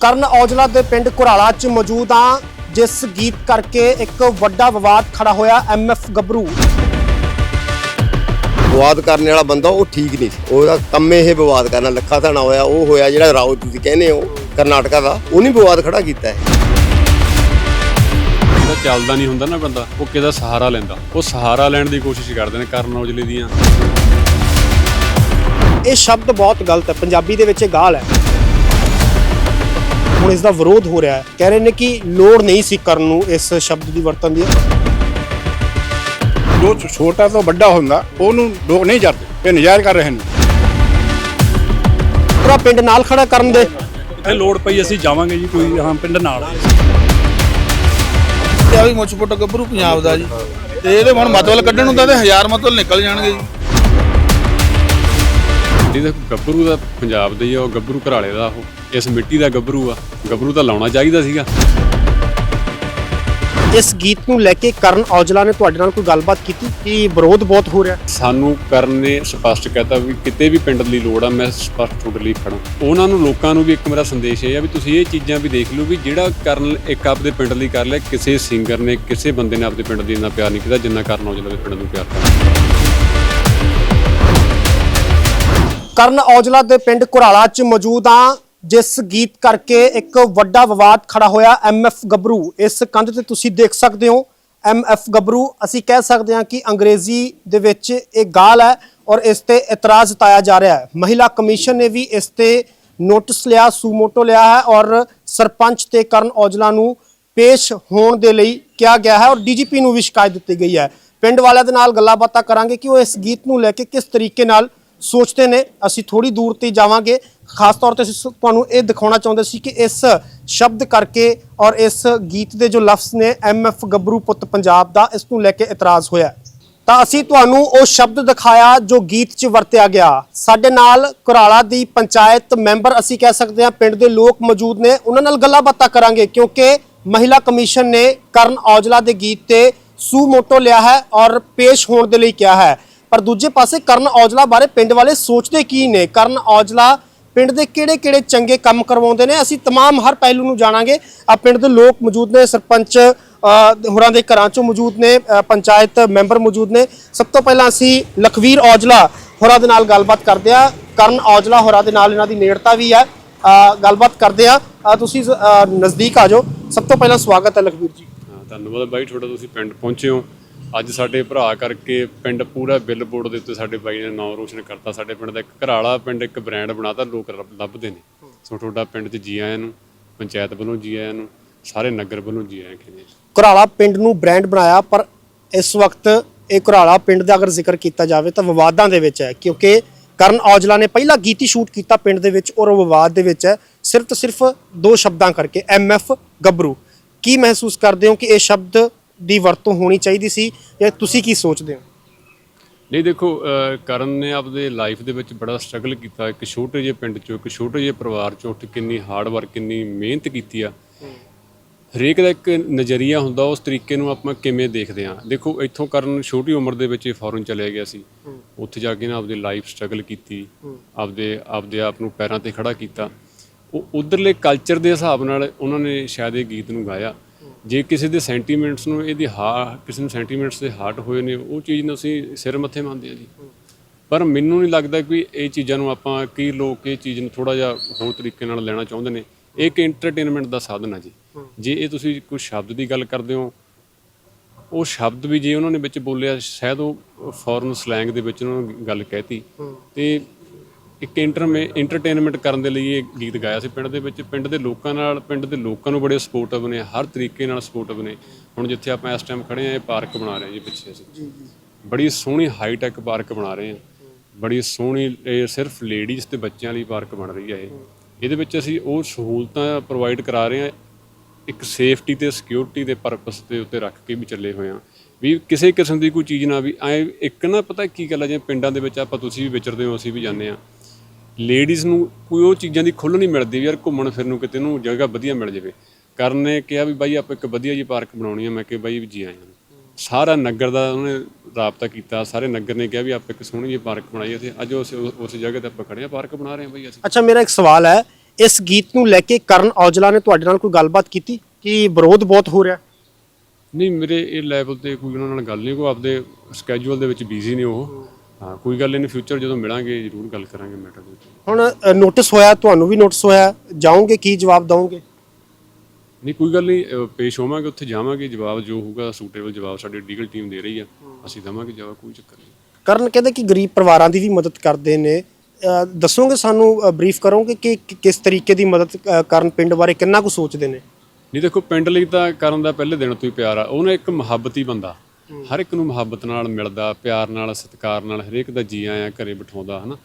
ਕਰਨ ਔਜਲਾ ਦੇ ਪਿੰਡ ਘੁਰਾਲਾ 'ਚ ਮੌਜੂਦ ਹਾਂ ਜਿਸ ਗੀਤ ਕਰਕੇ ਇੱਕ ਵੱਡਾ ਵਿਵਾਦ ਖੜਾ ਹੋਇਆ ਐਮਐਫ ਗੱਭਰੂ। ਵਿਵਾਦ ਕਰਨ ਵਾਲਾ ਬੰਦਾ ਉਹ ਠੀਕ ਨਹੀਂ ਸੀ। ਉਹਦਾ ਕੰਮ ਇਹ ਵਿਵਾਦ ਕਰਨਾ ਲੱਖਾ ਥਾਣਾ ਹੋਇਆ ਉਹ ਹੋਇਆ ਜਿਹੜਾ ਰਾਓ ਤੁਸੀਂ ਕਹਿੰਦੇ ਹੋ ਕਰਨਾਟਕਾ ਦਾ ਉਹਨੇ ਵਿਵਾਦ ਖੜਾ ਕੀਤਾ ਹੈ। ਜਿਹੜਾ ਚੱਲਦਾ ਨਹੀਂ ਹੁੰਦਾ ਨਾ ਬੰਦਾ ਉਹ ਕਿਹਦਾ ਸਹਾਰਾ ਲੈਂਦਾ? ਉਹ ਸਹਾਰਾ ਲੈਣ ਦੀ ਕੋਸ਼ਿਸ਼ ਕਰਦੇ ਨੇ ਕਰਨ ਔਜਲੇ ਦੀਆਂ। ਇਹ ਸ਼ਬਦ ਬਹੁਤ ਗਲਤ ਹੈ ਪੰਜਾਬੀ ਦੇ ਵਿੱਚ ਇਹ ਗਾਲ ਹੈ। ਹੁਣ ਇਸ ਦਾ ਵਿਰੋਧ ਹੋ ਰਿਹਾ ਹੈ। ਕਹਿ ਰਹੇ ਨੇ ਕਿ ਲੋੜ ਨਹੀਂ ਸੀ ਕਰਨ ਨੂੰ ਇਸ ਸ਼ਬਦ ਦੀ ਵਰਤਣ ਦੀ। ਜੋ ਛੋਟਾ ਤੋਂ ਵੱਡਾ ਹੁੰਦਾ ਉਹਨੂੰ ਲੋਕ ਨਹੀਂ ਜਰਦੇ ਇਹ ਨਜਾਇਜ਼ ਕਰ ਰਹੇ ਨੇ। ਪੂਰਾ ਪਿੰਡ ਨਾਲ ਖੜਾ ਕਰਨ ਦੇ। ਜਿੱਥੇ ਲੋੜ ਪਈ ਅਸੀਂ ਜਾਵਾਂਗੇ ਜੀ ਕੋਈ ਹਾਂ ਪਿੰਡ ਨਾਲ। ਤੇ ਆ ਵੀ ਮੁੱਛਪੁੱਟ ਗੱਭਰੂ ਪੰਜਾਬ ਦਾ ਜੀ। ਤੇ ਇਹਦੇ ਹੁਣ ਮਤਵਲ ਕੱਢਣ ਹੁੰਦਾ ਤੇ ਹਜ਼ਾਰ ਮਤਵਲ ਨਿਕਲ ਜਾਣਗੇ ਜੀ। ਜਿਹਦੇ ਗੱਭਰੂ ਦਾ ਪੰਜਾਬ ਦੇ ਹੀ ਆ ਉਹ ਗੱਭਰੂ ਘਰਾਲੇ ਦਾ ਉਹ। ਇਸ ਮਿੱਟੀ ਦਾ ਗੱਭਰੂ ਆ। ਗੱਭਰੂ ਤਾਂ ਲਾਉਣਾ ਚਾਹੀਦਾ ਸੀਗਾ। ਇਸ ਗੀਤ ਨੂੰ ਲੈ ਕੇ ਕਰਨ ਔਜਲਾ ਨੇ ਤੁਹਾਡੇ ਨਾਲ ਕੋਈ ਗੱਲਬਾਤ ਕੀਤੀ? ਕਿ ਵਿਰੋਧ ਬਹੁਤ ਹੋ ਰਿਹਾ? ਸਾਨੂੰ ਕਰਨ ਨੇ ਸਪਸ਼ਟ ਕਹਿਤਾ ਵੀ ਕਿਤੇ ਵੀ ਪਿੰਡ ਲਈ ਲੋੜ ਆ ਮੈਂ ਸਪਸ਼ਟ ਤੁਹਾਡੇ ਲਈ ਖੜਾ ਉਹਨਾਂ ਨੂੰ ਲੋਕਾਂ ਨੂੰ ਵੀ ਇੱਕ ਮੇਰਾ ਸੰਦੇਸ਼ ਇਹ ਆ ਵੀ ਤੁਸੀਂ ਇਹ ਚੀਜ਼ਾਂ ਵੀ ਦੇਖ ਲਓ ਵੀ ਜਿਹੜਾ ਕਰਨ ਇੱਕ ਆਪਦੇ ਪਿੰਡ ਲਈ ਕਰ ਲਿਆ ਕਿਸੇ ਸਿੰਗਰ ਨੇ ਕਿਸੇ ਬੰਦੇ ਨੇ ਆਪਦੇ ਪਿੰਡ ਲਈ ਇੰਨਾ ਪਿਆਰ ਨਹੀਂ ਕੀਤਾ ਜਿੰਨਾ ਕਰਨ ਔਜਲਾ ਦੇ ਪਿੰਡ ਨੂੰ ਪਿਆਰ ਕਰਦਾ ਕਰਨ ਔਜਲਾ ਦੇ ਪਿੰਡ ਘੁਰਾਲਾ 'ਚ ਮੌਜੂਦ ਹਾਂ, ਜਿਸ ਗੀਤ ਕਰਕੇ ਇੱਕ ਵੱਡਾ ਵਿਵਾਦ ਖੜਾ ਹੋਇਆ ਐਮਐਫ ਗੱਭਰੂ। ਇਸ ਕੰਧ ਤੇ ਤੁਸੀਂ ਦੇਖ ਸਕਦੇ ਹੋ ਐਮਐਫ ਗੱਭਰੂ। ਅਸੀਂ ਕਹਿ ਸਕਦੇ ਹਾਂ ਕਿ ਅੰਗਰੇਜ਼ੀ ਦੇ ਵਿੱਚ ਇਹ ਗਾਲ ਹੈ ਔਰ ਇਸ ਤੇ ਇਤਰਾਜ਼ ਜਤਾਇਆ ਜਾ ਰਿਹਾ ਹੈ। ਮਹਿਲਾ ਕਮਿਸ਼ਨ ਨੇ ਵੀ ਇਸ ਤੇ ਨੋਟਿਸ ਲਿਆ, ਸੂਮੋਟੋ ਲਿਆ ਹੈ ਔਰ ਸਰਪੰਚ ਤੇ ਕਰਨ ਔਜਲਾ ਨੂੰ ਪੇਸ਼ ਹੋਣ ਦੇ ਲਈ ਕਿਹਾ ਗਿਆ ਹੈ ਔਰ ਡੀਜੀਪੀ ਨੂੰ ਵੀ ਸ਼ਿਕਾਇਤ ਦਿੱਤੀ ਗਈ ਹੈ। ਪਿੰਡ ਵਾਲਿਆਂ ਦੇ ਨਾਲ ਗੱਲਾਂ ਬਾਤਾਂ ਕਰਾਂਗੇ ਕਿ ਉਹ ਇਸ ਗੀਤ ਨੂੰ ਲੈ ਕੇ ਕਿਸ ਤਰੀਕੇ ਨਾਲ ਸੋਚਦੇ ਨੇ, ਅਸੀਂ ਥੋੜੀ ਦੂਰ ਤੇ ਜਾਵਾਂਗੇ। ਖਾਸ ਤੌਰ ਤੇ ਅਸੀਂ ਸ- ਤੁਹਾਨੂੰ ਇਹ ਦਿਖਾਉਣਾ ਚਾਹੁੰਦੇ ਸੀ ਕਿ ਇਸ ਸ਼ਬਦ ਕਰਕੇ ਔਰ ਇਸ ਗੀਤ ਦੇ ਜੋ ਲਫ਼ਜ਼ ਨੇ ਐਮਐਫ ਗੱਭਰੂ ਪੁੱਤ ਪੰਜਾਬ ਦਾ, ਇਸ ਨੂੰ ਲੈ ਕੇ ਇਤਰਾਜ਼ ਹੋਇਆ। ਤਾਂ ਅਸੀਂ ਤੁਹਾਨੂੰ ਉਹ ਸ਼ਬਦ ਦਿਖਾਇਆ ਜੋ ਗੀਤ 'ਚ ਵਰਤਿਆ ਗਿਆ। ਸਾਡੇ ਨਾਲ ਕੁਰਾਲਾ ਦੀ ਪੰਚਾਇਤ ਮੈਂਬਰ ਅਸੀਂ ਕਹਿ ਸਕਦੇ ਹਾਂ, ਪਿੰਡ ਦੇ ਲੋਕ ਮੌਜੂਦ ਨੇ। ਉਹਨਾਂ ਨਾਲ ਗੱਲਾਂ ਬਾਤਾਂ ਕਰਾਂਗੇ, ਕਿਉਂਕਿ ਮਹਿਲਾ ਕਮਿਸ਼ਨ ਨੇ ਕਰਨ ਔਜਲਾ ਦੇ ਗੀਤ ਤੇ ਸੂ ਮੋਟੋ ਲਿਆ ਹੈ ਔਰ ਪੇਸ਼ ਹੋਣ ਦੇ ਲਈ ਕਿਹਾ ਹੈ। ਪਰ ਦੂਜੇ ਪਾਸੇ ਕਰਨ ਔਜਲਾ ਬਾਰੇ ਪਿੰਡ ਵਾਲੇ ਸੋਚਦੇ ਕੀ ਨੇ ਕਰਨ ਔਜਲਾ ਪਿੰਡ ਦੇ ਕਿਹੜੇ-ਕਿਹੜੇ ਚੰਗੇ ਕੰਮ ਕਰਵਾਉਂਦੇ ਨੇ ਅਸੀਂ तमाम ਹਰ ਪਹਿਲੂ ਨੂੰ ਜਾਣਾਂਗੇ ਆ ਪਿੰਡ ਦੇ ਲੋਕ ਮੌਜੂਦ ਨੇ ਸਰਪੰਚ ਅ, ਹੋਰਾਂ ਦੇ ਘਰਾਂ ਚੋਂ ਮੌਜੂਦ ਨੇ ਅ, ਪੰਚਾਇਤ ਮੈਂਬਰ ਮੌਜੂਦ ਨੇ ਸਭ ਤੋਂ ਪਹਿਲਾਂ ਅਸੀਂ ਲਖਵੀਰ ਔਜਲਾ ਹੋਰਾਂ ਦੇ ਨਾਲ ਗੱਲਬਾਤ ਕਰਦੇ ਆ ਕਰਨ ਔਜਲਾ ਹੋਰਾਂ ਦੇ ਨਾਲ ਇਹਨਾਂ ਦੀ ਨੇੜਤਾ ਵੀ ਹੈ ਅ, ਗੱਲਬਾਤ ਕਰਦੇ ਆ ਅ, ਤੁਸੀਂ ਅ, ਨਜ਼ਦੀਕ ਆ ਜਾਓ ਸਭ ਤੋਂ ਪਹਿਲਾਂ ਸਵਾਗਤ ਹੈ ਲਖਵੀਰ ਜੀ ਹਾਂ ਧੰਨਵਾਦ ਬਾਈ ਤੁਹਾਡਾ ਤੁਸੀਂ ਪਿੰਡ ਪਹੁੰਚੇ ਹੋ ਅੱਜ ਸਾਡੇ ਭਰਾ ਕਰਕੇ ਪਿੰਡ ਪੂਰਾ ਬਿੱਲਬੋਰਡ ਦੇ ਉੱਤੇ ਸਾਡੇ ਬਾਈ ਨੇ ਨਾਮ ਰੋਸ਼ਨ ਕਰਤਾ। ਸਾਡੇ ਪਿੰਡ ਦਾ ਇੱਕ ਘਰਾਲਾ ਪਿੰਡ, ਇੱਕ ਬ੍ਰਾਂਡ ਬਣਾਤਾ, ਲੋਕ ਲੱਭਦੇ ਨੇ। ਸੋ ਤੁਹਾਡਾ ਪਿੰਡ 'ਚ ਜੀ ਆਇਆਂ ਨੂੰ, ਪੰਚਾਇਤ ਵੱਲੋਂ ਜੀ ਆਇਆਂ ਨੂੰ, ਸਾਰੇ ਨਗਰ ਵੱਲੋਂ ਜੀ ਆਇਆਂ ਕਹਿੰਦੇ ਘੁਰਾਲਾ ਪਿੰਡ ਨੂੰ ਬ੍ਰਾਂਡ ਬਣਾਇਆ, ਪਰ ਇਸ ਵਕਤ ਇਹ ਘਰਾਲਾ ਪਿੰਡ ਦਾ ਅਗਰ ਜ਼ਿਕਰ ਕੀਤਾ ਜਾਵੇ ਤਾਂ ਵਿਵਾਦਾਂ ਦੇ ਵਿੱਚ ਹੈ, ਕਿਉਂਕਿ ਕਰਨ ਔਜਲਾ ਨੇ ਪਹਿਲਾ ਗੀਤ ਹੀ ਸ਼ੂਟ ਕੀਤਾ ਪਿੰਡ ਦੇ ਵਿੱਚ ਔਰ ਵਿਵਾਦ ਦੇ ਵਿੱਚ ਹੈ। ਸਿਰਫ ਤੇ ਸਿਰਫ ਦੋ ਸ਼ਬਦਾਂ ਕਰਕੇ ਐਮਐਫ ਗੱਭਰੂ। ਕੀ ਮਹਿਸੂਸ ਕਰਦੇ ਹੋ ਕਿ ਇਹ ਸ਼ਬਦ ਦੀ ਵਰਤੋਂ ਹੋਣੀ ਚਾਹੀਦੀ ਸੀ ਜਾਂ ਤੁਸੀਂ ਕੀ ਸੋਚਦੇ ਹੋ? ਨਹੀਂ, ਦੇਖੋ ਕਰਨ ਨੇ ਆਪਦੇ ਲਾਈਫ ਦੇ ਵਿੱਚ ਬੜਾ ਸਟਰਗਲ ਕੀਤਾ। ਇੱਕ ਛੋਟੇ ਜਿਹੇ ਪਿੰਡ ਚੋਂ, ਇੱਕ ਛੋਟੇ ਜਿਹੇ ਪਰਿਵਾਰ ਚੋਂ ਉੱਠ ਕਿੰਨੀ ਹਾਰਡ ਵਰਕ ਕਿੰਨੀ ਮਿਹਨਤ ਕੀਤੀ ਆ। ਹਰੇਕ ਦਾ ਇੱਕ ਨਜ਼ਰੀਆ ਹੁੰਦਾ, ਉਸ ਤਰੀਕੇ ਨੂੰ ਆਪਾਂ ਕਿਵੇਂ ਦੇਖਦੇ ਆ ਦੇਖੋ, ਇੱਥੋਂ ਕਰਨ ਛੋਟੀ ਉਮਰ ਦੇ ਵਿੱਚ ਫੌਰਨ ਚਲੇ ਗਿਆ ਸੀ। ਉੱਥੇ ਜਾ ਕੇ ਨਾ ਆਪਦੀ ਲਾਈਫ ਸਟਰਗਲ ਕੀਤੀ, ਆਪਦੇ ਆਪਦੇ ਆਪ ਨੂੰ ਪੈਰਾਂ ਤੇ ਖੜਾ ਕੀਤਾ। ਉਹ ਉਧਰਲੇ ਕਲਚਰ ਦੇ ਹਿਸਾਬ ਨਾਲ ਉਹਨਾਂ ਨੇ ਸ਼ਾਇਦ ਇਹ ਗੀਤ ਨੂੰ ਗਾਇਆ। ਜੇ ਕਿਸੇ ਦੇ ਸੈਂਟੀਮੈਂਟਸ ਨੂੰ ਇਹਦੀ ਹਾ, ਕਿਸੇ ਨੂੰ ਸੈਂਟੀਮੈਂਟਸ ਦੇ ਹਾਰਟ ਹੋਏ ਨੇ, ਉਹ ਚੀਜ਼ ਨੂੰ ਅਸੀਂ ਸਿਰ ਮੱਥੇ ਮੰਨਦੇ ਆ ਜੀ। ਪਰ ਮੈਨੂੰ ਨਹੀਂ ਲੱਗਦਾ ਕਿ ਇਹ ਚੀਜ਼ਾਂ ਨੂੰ ਆਪਾਂ ਕੀ ਲੋਕ ਇਹ ਚੀਜ਼ ਨੂੰ ਥੋੜਾ ਜਿਹਾ ਹੋਰ ਤਰੀਕੇ ਨਾਲ ਲੈਣਾ ਚਾਹੁੰਦੇ ਨੇ। ਇਹ ਇੱਕ ਐਂਟਰਟੇਨਮੈਂਟ ਦਾ ਸਾਧਨ ਹੈ ਜੀ। ਜੇ ਇਹ ਤੁਸੀਂ ਕੋਈ ਸ਼ਬਦ ਦੀ ਗੱਲ ਕਰਦੇ ਹੋ, ਉਹ ਸ਼ਬਦ ਵੀ ਜੇ ਉਹਨਾਂ ਨੇ ਵਿੱਚ ਬੋਲਿਆ, ਸ਼ਾਇਦ ਉਹ ਫੋਰਨ ਸਲੈਂਗ ਦੇ ਵਿੱਚ ਉਹਨਾਂ ਨੂੰ ਗੱਲ ਕਹਿਤੀ। ਤੇ ਇੱਕ ਇੰਟਰਮੇ ਐਂਟਰਟੇਨਮੈਂਟ ਕਰਨ ਦੇ ਲਈ ਇਹ ਗੀਤ ਗਾਇਆ ਸੀ ਪਿੰਡ ਦੇ ਵਿੱਚ। ਪਿੰਡ ਦੇ ਲੋਕਾਂ ਨਾਲ ਪਿੰਡ ਦੇ ਲੋਕਾਂ ਨੂੰ ਬੜੇ ਸਪੋਰਟਿਵ ਨੇ ਹਰ ਤਰੀਕੇ ਨਾਲ ਸਪੋਰਟਿਵ ਨੇ। ਹੁਣ ਜਿੱਥੇ ਆਪਾਂ ਇਸ ਟਾਈਮ ਖੜੇ ਆ ਇਹ ਪਾਰਕ ਬਣਾ ਰਹੇ ਹਾਂ ਜੀ ਪਿੱਛੇ ਅਸੀਂ। ਬੜੀ ਸੋਹਣੀ ਹਾਈ ਟੈਕ ਪਾਰਕ ਬਣਾ ਰਹੇ ਹਾਂ। ਬੜੀ ਸੋਹਣੀ ਇਹ ਸਿਰਫ ਲੇਡੀਜ਼ ਤੇ ਬੱਚਿਆਂ ਲਈ ਪਾਰਕ ਬਣ ਰਹੀ ਹੈ ਇਹ। ਇਹਦੇ ਵਿੱਚ ਅਸੀਂ ਉਹ ਸਹੂਲਤਾਂ ਪ੍ਰੋਵਾਈਡ ਕਰਾ ਰਹੇ ਹਾਂ ਇੱਕ ਸੇਫਟੀ ਤੇ ਸਿਕਿਉਰਿਟੀ ਦੇ ਪਰਪਸ ਦੇ ਉੱਤੇ ਰੱਖ ਕੇ ਵੀ ਚੱਲੇ ਹੋਏ ਆ ਵੀ ਕਿਸੇ ਕਿਸਮ ਦੀ ਕੋਈ ਚੀਜ਼ ਨਾ ਵੀ ਐ ਇੱਕ ਨਾ ਪਤਾ ਕੀ ਗੱਲ ਹੈ ਜਿਵੇਂ ਪਿੰਡਾਂ ਦੇ ਵਿੱਚ ਆਪਾਂ ਤੁਸੀਂ ਵੀ ਵਿਚਰਦੇ ਹੋ ਅਸੀਂ ਵੀ ਜਾਂਦੇ ਆ ਲੇਡੀਜ਼ ਨੂੰ ਕੋਈ ਉਹ ਚੀਜ਼ਾਂ ਦੀ ਖੁੱਲ੍ਹ ਨਹੀਂ ਮਿਲਦੀ ਵੀ ਯਾਰ ਘੁੰਮਣ ਫਿਰਨ ਨੂੰ ਕਿਤੇ ਨੂੰ ਜਗ੍ਹਾ ਵਧੀਆ ਮਿਲ ਜਾਵੇ। ਕਰਨ ਨੇ ਕਿਹਾ ਵੀ ਬਾਈ ਆਪਾਂ ਇੱਕ ਵਧੀਆ ਜੀ ਪਾਰਕ ਬਣਾਉਣੀ ਆ ਮੈਂ ਕਿਹਾ ਬਾਈ ਜੀ ਆਇਆਂ ਨੂੰ ਸਾਰਾ ਨਗਰ ਦਾ ਉਹਨੇ ਰਾਬਤਾ ਕੀਤਾ ਸਾਰੇ ਨਗਰ ਨੇ ਕਿਹਾ ਵੀ ਆਪਾਂ ਇੱਕ ਸੋਹਣੀ ਜਿਹੀ ਪਾਰਕ ਬਣਾਈਏ ਤੇ ਅੱਜ ਉਸ ਉਸ ਜਗ੍ਹਾ ਤੇ ਆਪਾਂ ਖੜੇ ਆ ਪਾਰਕ ਬਣਾ ਰਹੇ ਹਾਂ ਬਾਈ ਅਸੀਂ। ਅੱਛਾ ਮੇਰਾ ਇੱਕ ਸਵਾਲ ਹੈ ਇਸ ਗੀਤ ਨੂੰ ਲੈ ਕੇ ਕਰਨ ਔਜਲਾ ਨੇ ਤੁਹਾਡੇ ਨਾਲ ਕੋਈ ਗੱਲਬਾਤ ਕੀਤੀ ਕਿ ਵਿਰੋਧ ਬਹੁਤ ਹੋ ਰਿਹਾ? ਨਹੀਂ ਮੇਰੇ ਇਹ ਲੈਵਲ ਤੇ ਕੋਈ ਉਹਨਾਂ ਨਾਲ ਗੱਲ ਨਹੀਂ ਕੋਈ ਆਪਦੇ ਸਕੇਜੂਲ ਦੇ ਵਿੱਚ ਬਿਜ਼ੀ ਨੇ ਉਹ। ਹਾਂ ਕੋਈ ਗੱਲ ਨਹੀਂ ਫਿਊਚਰ ਜਦੋਂ ਮਿਲਾਂਗੇ ਜ਼ਰੂਰ ਗੱਲ ਕਰਾਂਗੇ ਮੈਟਰ ਦੇ ਉੱਤੇ ਹੁਣ ਨੋਟਿਸ ਹੋਇਆ ਤੁਹਾਨੂੰ ਵੀ ਨੋਟਿਸ ਹੋਇਆ ਜਾਓਗੇ ਕੀ ਜਵਾਬ ਦਵੋਗੇ? ਨਹੀਂ ਕੋਈ ਗੱਲ ਨਹੀਂ ਅਹ ਪੇਸ਼ ਹੋਵਾਂਗੇ ਉੱਥੇ ਜਾਵਾਂਗੇ ਜਵਾਬ ਜੋ ਹੋਊਗਾ ਸੂਟੇਬਲ ਜਵਾਬ ਸਾਡੀ ਲੀਗਲ ਟੀਮ ਦੇ ਰਹੀ ਆ ਅਸੀਂ ਦੇਵਾਂਗੇ ਜਵਾਬ ਕੋਈ ਚੱਕਰ ਨਹੀਂ। ਕਰਨ ਕਹਿੰਦੇ ਕਿ ਗਰੀਬ ਪਰਿਵਾਰਾਂ ਦੀ ਵੀ ਮਦਦ ਕਰਦੇ ਨੇ। ਅ, ਦੱਸੋਗੇ ਸਾਨੂੰ ਬਰੀਫ ਕਰੋਗੇ ਕਿ ਕਿ ਕਿਸ ਤਰੀਕੇ ਦੀ ਮਦਦ ਅ, ਕਰਨ ਪਿੰਡ ਬਾਰੇ ਕਿੰਨਾ ਕੁ ਸੋਚਦੇ ਨੇ? ਨਹੀਂ ਦੇਖੋ ਪਿੰਡ ਲਈ ਤਾਂ ਕਰਨ ਦਾ ਪਹਿਲੇ ਦਿਨ ਤੋਂ ਹੀ ਪਿਆਰ ਆ। ਉਹਨੇ ਇੱਕ ਮੁਹੱਬਤੀ ਬੰਦਾ। ਹਰ ਇੱਕ ਨੂੰ ਮੁਹੱਬਤ ਨਾਲ ਮਿਲਦਾ ਪਿਆਰ ਨਾਲ ਸਤਿਕਾਰ ਨਾਲ ਹਰੇਕ ਦਾ ਜੀ ਆਇਆਂ ਘਰੇ ਬਿਠਾਉਂਦਾ ਹਨਾ?